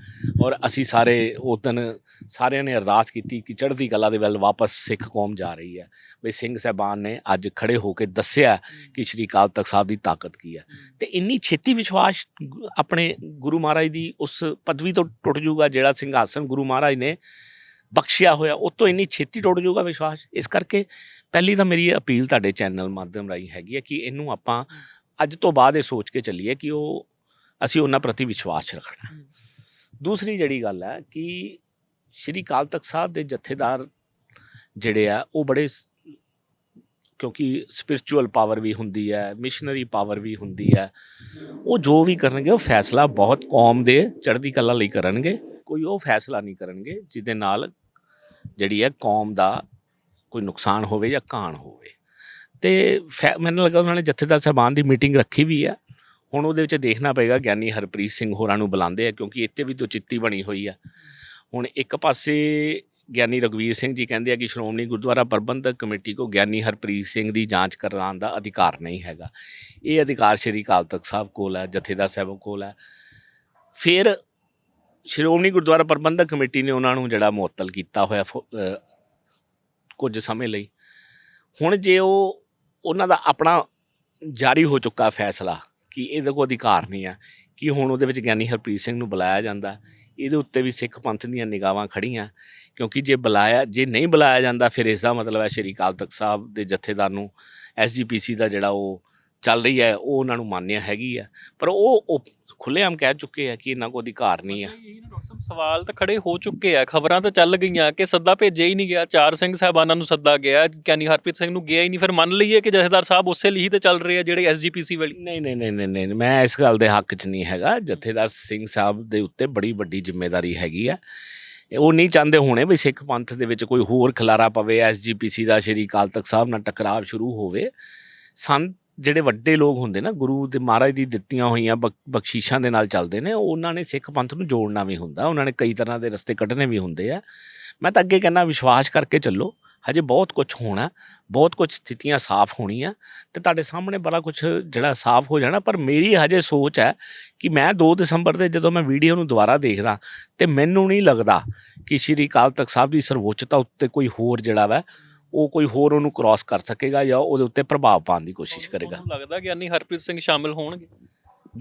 ਔਰ ਅਸੀਂ ਸਾਰੇ ਉਦੋਂ ਸਾਰਿਆਂ ਨੇ ਅਰਦਾਸ ਕੀਤੀ ਕਿ ਚੜ੍ਹਦੀ ਕਲਾ ਦੇ ਵੱਲ ਵਾਪਸ ਸਿੱਖ ਕੌਮ ਜਾ ਰਹੀ ਹੈ। ਵੀ ਸਿੰਘ ਸਾਹਿਬਾਨ ਨੇ ਅੱਜ ਖੜੇ ਹੋ ਕੇ ਦੱਸਿਆ ਕਿ ਸ਼੍ਰੀ ਅਕਾਲ ਤਖਤ ਸਾਹਿਬ ਦੀ ਤਾਕਤ ਕੀ ਹੈ। ਤੇ ਇੰਨੀ ਛੇਤੀ ਵਿਸ਼ਵਾਸ ਆਪਣੇ ਗੁਰੂ ਮਹਾਰਾਜ ਦੀ ਉਸ ਪਦਵੀ ਤੋਂ ਟੁੱਟ ਜਾਊਗਾ ਜਿਹੜਾ ਸਿੰਘਾਸਨ ਗੁਰੂ ਮਹਾਰਾਜ ਨੇ ਬਖਸ਼ਿਆ ਹੋਇਆ ਉਹ ਤੋਂ ਇੰਨੀ ਛੇਤੀ ਟੁੱਟ ਜਾਊਗਾ ਵਿਸ਼ਵਾਸ। ਇਸ ਕਰਕੇ ਪਹਿਲੀ ਤਾਂ ਮੇਰੀ ਅਪੀਲ ਤੁਹਾਡੇ ਚੈਨਲ ਮਾਧਿਅਮ ਰਾਹੀਂ ਹੈਗੀ ਹੈ ਕਿ ਇਹਨੂੰ ਆਪਾਂ ਅੱਜ ਤੋਂ ਬਾਅਦ ਇਹ ਸੋਚ ਕੇ ਚੱਲੀਏ ਕਿ ਉਹ ਅਸੀਂ ਉਹਨਾਂ ਪ੍ਰਤੀ ਵਿਸ਼ਵਾਸ ਰੱਖਣਾ। ਦੂਸਰੀ ਜਿਹੜੀ ਗੱਲ ਹੈ ਕਿ ਸ਼੍ਰੀ ਅਕਾਲ ਤਖਤ ਸਾਹਿਬ ਦੇ ਜਥੇਦਾਰ ਜਿਹੜੇ ਆ ਉਹ ਬੜੇ ਕਿਉਂਕਿ ਸਪਿਰਚੁਅਲ ਪਾਵਰ ਵੀ ਹੁੰਦੀ ਹੈ ਮਿਸ਼ਨਰੀ ਪਾਵਰ ਵੀ ਹੁੰਦੀ ਹੈ ਉਹ ਜੋ ਵੀ ਕਰਨਗੇ ਉਹ ਫੈਸਲਾ ਬਹੁਤ ਕੌਮ ਦੇ ਚੜ੍ਹਦੀ ਕਲਾ ਲਈ ਕਰਨਗੇ ਕੋਈ ਉਹ ਫੈਸਲਾ ਨਹੀਂ ਕਰਨਗੇ ਜਿਹਦੇ ਨਾਲ ਜਿਹੜੀ ਹੈ ਕੌਮ ਦਾ ਕੋਈ ਨੁਕਸਾਨ ਹੋਵੇ ਜਾਂ ਕਾਣ ਹੋਵੇ। ਤੇ ਫੈ- ਮੈਨੂੰ ਲੱਗਾ ਉਹਨਾਂ ਨੇ ਜਥੇਦਾਰ ਸਾਹਿਬਾਨ ਦੀ ਮੀਟਿੰਗ ਰੱਖੀ ਵੀ ਹੈ ਹੁਣ ਉਹਦੇ ਵਿੱਚ ਦੇਖਣਾ ਪਏਗਾ ਗਿਆਨੀ ਹਰਪ੍ਰੀਤ ਸਿੰਘ ਹੋਰਾਂ ਨੂੰ ਬੁਲਾਉਂਦੇ ਆ, ਕਿਉਂਕਿ ਇੱਥੇ ਵੀ ਦੁਚਿੱਤੀ ਬਣੀ ਹੋਈ ਆ। ਹੁਣ ਇੱਕ ਪਾਸੇ ਗਿਆਨੀ ਰਗਵੀਰ ਸਿੰਘ ਜੀ ਕਹਿੰਦੇ ਆ ਕਿ ਸ਼੍ਰੋਮਣੀ ਗੁਰਦੁਆਰਾ ਪ੍ਰਬੰਧਕ ਕਮੇਟੀ ਕੋ ਗਿਆਨੀ ਹਰਪ੍ਰੀਤ ਸਿੰਘ ਦੀ ਜਾਂਚ ਕਰਾਉਣ ਦਾ ਅਧਿਕਾਰ ਨਹੀਂ ਹੈਗਾ। ਇਹ ਅਧਿਕਾਰ ਸ਼੍ਰੀ ਅਕਾਲ ਤਖਤ ਸਾਹਿਬ ਕੋਲ ਹੈ, ਜਥੇਦਾਰ ਸਾਹਿਬ ਕੋਲ ਹੈ। ਫਿਰ ਸ਼੍ਰੋਮਣੀ ਗੁਰਦੁਆਰਾ ਪ੍ਰਬੰਧਕ ਕਮੇਟੀ ਨੇ ਉਹਨਾਂ ਨੂੰ ਜਿਹੜਾ ਮੁਅੱਤਲ ਕੀਤਾ ਹੋਇਆ ਫੋ- ਕੁਝ ਸਮੇਂ ਲਈ। ਹੁਣ ਜੇ ਉਹ ਉਹਨਾਂ ਦਾ ਆਪਣਾ ਜਾਰੀ ਹੋ ਚੁੱਕਾ ਫੈਸਲਾ ਕਿ ਇਹਦੇ ਕੋਲ ਅਧਿਕਾਰ ਨਹੀਂ ਆ, ਕਿ ਹੁਣ ਉਹਦੇ ਵਿੱਚ ਗਿਆਨੀ ਹਰਪ੍ਰੀਤ ਸਿੰਘ ਨੂੰ ਬੁਲਾਇਆ ਜਾਂਦਾ, ਇਹਦੇ ਉੱਤੇ ਵੀ ਸਿੱਖ ਪੰਥ ਦੀਆਂ ਨਿਗਾਹਾਂ ਖੜੀਆਂ ਕਿਉਂਕਿ ਜੇ ਬੁਲਾਇਆ, ਜੇ ਨਹੀਂ ਬੁਲਾਇਆ ਜਾਂਦਾ, ਫਿਰ ਇਸ ਦਾ ਮਤਲਬ ਹੈ ਸ਼੍ਰੀ ਅਕਾਲ ਤਖਤ ਸਾਹਿਬ ਦੇ ਜਥੇਦਾਰ ਨੂੰ ਐਸਜੀਪੀਸੀ ਦਾ ਜਿਹੜਾ ਉਹ ਚੱਲ ਰਹੀ ਹੈ ਉਹ ਉਹਨਾਂ ਨੂੰ ਮਾਨਿਆ ਹੈਗੀ ਆ। ਪਰ ਉਹ ਉਹ ਖੁੱਲ੍ਹੇਆਮ ਕਹਿ ਚੁੱਕੇ ਆ ਕਿ ਇਹਨਾਂ ਕੋਲ ਅਧਿਕਾਰ ਨਹੀਂ ਆ। ਸਵਾਲ ਤਾਂ ਖੜੇ ਹੋ ਚੁੱਕੇ ਆ ਖਬਰਾਂ ਤਾਂ ਚੱਲ ਗਈਆਂ ਕਿ ਸੱਦਾ ਭੇਜਿਆ ਹੀ ਨਹੀਂ ਗਿਆ ਚਾਰ ਸਿੰਘ ਸਾਹਿਬਾਨਾਂ ਨੂੰ ਸੱਦਾ ਗਿਆ ਗਿਆਨੀ ਹਰਪ੍ਰੀਤ ਸਿੰਘ ਨੂੰ ਗਿਆ ਹੀ ਨਹੀਂ ਫਿਰ ਮੰਨ ਲਈਏ ਕਿ ਜਥੇਦਾਰ ਸਾਹਿਬ ਉਸੇ ਲਈ ਤੇ ਚੱਲ ਰਹੇ ਆ ਜਿਹੜੇ ਐਸਜੀਪੀਸੀ ਵਾਲੀ। ਨਹੀਂ ਨਹੀਂ ਨਹੀਂ ਨਹੀਂ ਨਹੀਂ ਮੈਂ ਇਸ ਗੱਲ ਦੇ ਹੱਕ 'ਚ ਨਹੀਂ ਹੈਗਾ। ਜਥੇਦਾਰ ਸਿੰਘ ਸਾਹਿਬ ਦੇ ਉੱਤੇ ਬੜੀ ਵੱਡੀ ਜ਼ਿੰਮੇਵਾਰੀ ਹੈਗੀ ਆ। ਉਹ ਨਹੀਂ ਚਾਹੁੰਦੇ ਹੋਣੇ ਵੀ ਸਿੱਖ ਪੰਥ ਦੇ ਵਿੱਚ ਕੋਈ ਹੋਰ ਖਲਾਰਾ ਪਵੇ ਐਸਜੀਪੀਸੀ ਦਾ ਸ਼੍ਰੀ ਅਕਾਲ ਤਖਤ ਸਾਹਿਬ ਨਾਲ ਟਕਰਾਅ ਸ਼ੁਰੂ ਹੋਵੇ। ਸੰਤ ਜਿਹੜੇ ਵੱਡੇ ਲੋਕ ਹੁੰਦੇ ਨਾ, ਗੁਰੂ ਦੇ ਮਹਾਰਾਜ ਦੀ ਦਿੱਤੀਆਂ ਹੋਈਆਂ ਬਖ- ਬਖਸ਼ੀਸ਼ਾਂ ਦੇ ਨਾਲ ਚੱਲਦੇ ਨੇ, ਉਹਨਾਂ ਨੇ ਸਿੱਖ ਪੰਥ ਨੂੰ ਜੋੜਨਾ ਵੀ ਹੁੰਦਾ, ਉਹਨਾਂ ਨੇ ਕਈ ਤਰ੍ਹਾਂ ਦੇ ਰਸਤੇ ਕੱਢਣੇ ਵੀ ਹੁੰਦੇ ਆ। ਮੈਂ ਤਾਂ ਅੱਗੇ ਕਹਿੰਦਾ ਵਿਸ਼ਵਾਸ ਕਰਕੇ ਚੱਲੋ, ਹਜੇ ਬਹੁਤ ਕੁਝ ਹੋਣਾ, ਬਹੁਤ ਕੁਝ ਸਥਿਤੀਆਂ ਸਾਫ਼ ਹੋਣੀਆਂ, ਤੇ ਤੁਹਾਡੇ ਸਾਹਮਣੇ ਬੜਾ ਕੁਝ ਜਿਹੜਾ ਸਾਫ਼ ਹੋ ਜਾਣਾ, ਪਰ ਮੇਰੀ ਹਜੇ ਸੋਚ ਹੈ ਕਿ ਮੈਂ 2 ਦਸੰਬਰ ਦੇ ਜਦੋਂ ਮੈਂ ਵੀਡੀਓ ਨੂੰ ਦੁਬਾਰਾ ਦੇਖਦਾ, ਤੇ ਮੈਨੂੰ ਨਹੀਂ ਲੱਗਦਾ ਕਿ ਸ਼੍ਰੀ ਅਕਾਲ ਤਖਤ ਸਾਹਿਬ ਦੀ ਸਰਵਉੱਚਤਾ ਉੱਤੇ ਕੋਈ ਹੋਰ ਜਿਹੜਾ ਵਾ ਉਹ ਕੋਈ ਹੋਰ ਉਹਨੂੰ ਕ੍ਰਾਸ ਕਰ ਸਕੇਗਾ ਜਾਂ ਉਹਦੇ ਉੱਤੇ ਪ੍ਰਭਾਵ ਪਾਉਣ ਦੀ ਕੋਸ਼ਿਸ਼ ਕਰੇਗਾ। ਤੁਹਾਨੂੰ ਲੱਗਦਾ ਗਿਆਨੀ ਹਰਪ੍ਰੀਤ ਸਿੰਘ ਸ਼ਾਮਿਲ ਹੋਣਗੇ?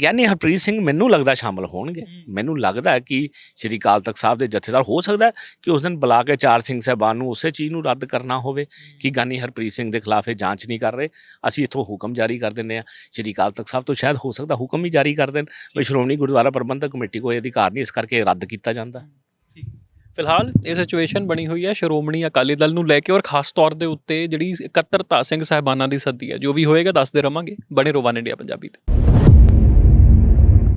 ਗਿਆਨੀ ਹਰਪ੍ਰੀਤ ਸਿੰਘ ਮੈਨੂੰ ਲੱਗਦਾ ਸ਼ਾਮਲ ਹੋਣਗੇ। ਮੈਨੂੰ ਲੱਗਦਾ ਕਿ ਸ਼੍ਰੀ ਅਕਾਲ ਤਖਤ ਸਾਹਿਬ ਦੇ ਜਥੇਦਾਰ ਹੋ ਸਕਦਾ ਕਿ ਉਸ ਦਿਨ ਬੁਲਾ ਕੇ ਚਾਰ ਸਿੰਘ ਸਾਹਿਬਾਨ ਨੂੰ ਉਸੇ ਚੀਜ਼ ਨੂੰ ਰੱਦ ਕਰਨਾ ਹੋਵੇ ਕਿ ਗਿਆਨੀ ਹਰਪ੍ਰੀਤ ਸਿੰਘ ਦੇ ਖਿਲਾਫ ਇਹ ਜਾਂਚ ਨਹੀਂ ਕਰ ਰਹੇ। ਅਸੀਂ ਇੱਥੋਂ ਹੁਕਮ ਜਾਰੀ ਕਰ ਦਿੰਦੇ ਆ ਸ਼੍ਰੀ ਅਕਾਲ ਤਖਤ ਸਾਹਿਬ ਤੋਂ ਸ਼ਾਇਦ ਹੋ ਸਕਦਾ ਹੁਕਮ ਹੀ ਜਾਰੀ ਕਰ ਦੇਣ। ਵੀ ਸ਼੍ਰੋਮਣੀ ਗੁਰਦੁਆਰਾ ਪ੍ਰਬੰਧਕ ਕਮੇਟੀ ਕੋਲ ਇਹ ਅਧਿਕਾਰ ਨਹੀਂ ਇਸ ਕਰਕੇ ਰੱਦ ਕੀਤਾ ਜਾਂਦਾ। ਫਿਲਹਾਲ ਇਹ ਸਿਚੁਏਸ਼ਨ ਬਣੀ ਹੋਈ ਹੈ। ਸ਼੍ਰੋਮਣੀ ਅਕਾਲੀ ਦਲ ਨੂੰ ਲੈ ਕੇ ਔਰ ਖਾਸ ਤੌਰ ਦੇ ਉੱਤੇ ਜਿਹੜੀ ਇਕੱਤਰਤਾ ਸਿੰਘ ਸਾਹਿਬਾਨਾਂ ਦੀ ਸੱਦੀ ਹੈ, ਜੋ ਵੀ ਹੋਏਗਾ ਦੱਸਦੇ ਰਵਾਂਗੇ। ਬਣੇ ਰੋਵਾਨ ਇੰਡੀਆ ਪੰਜਾਬੀ ਤੇ।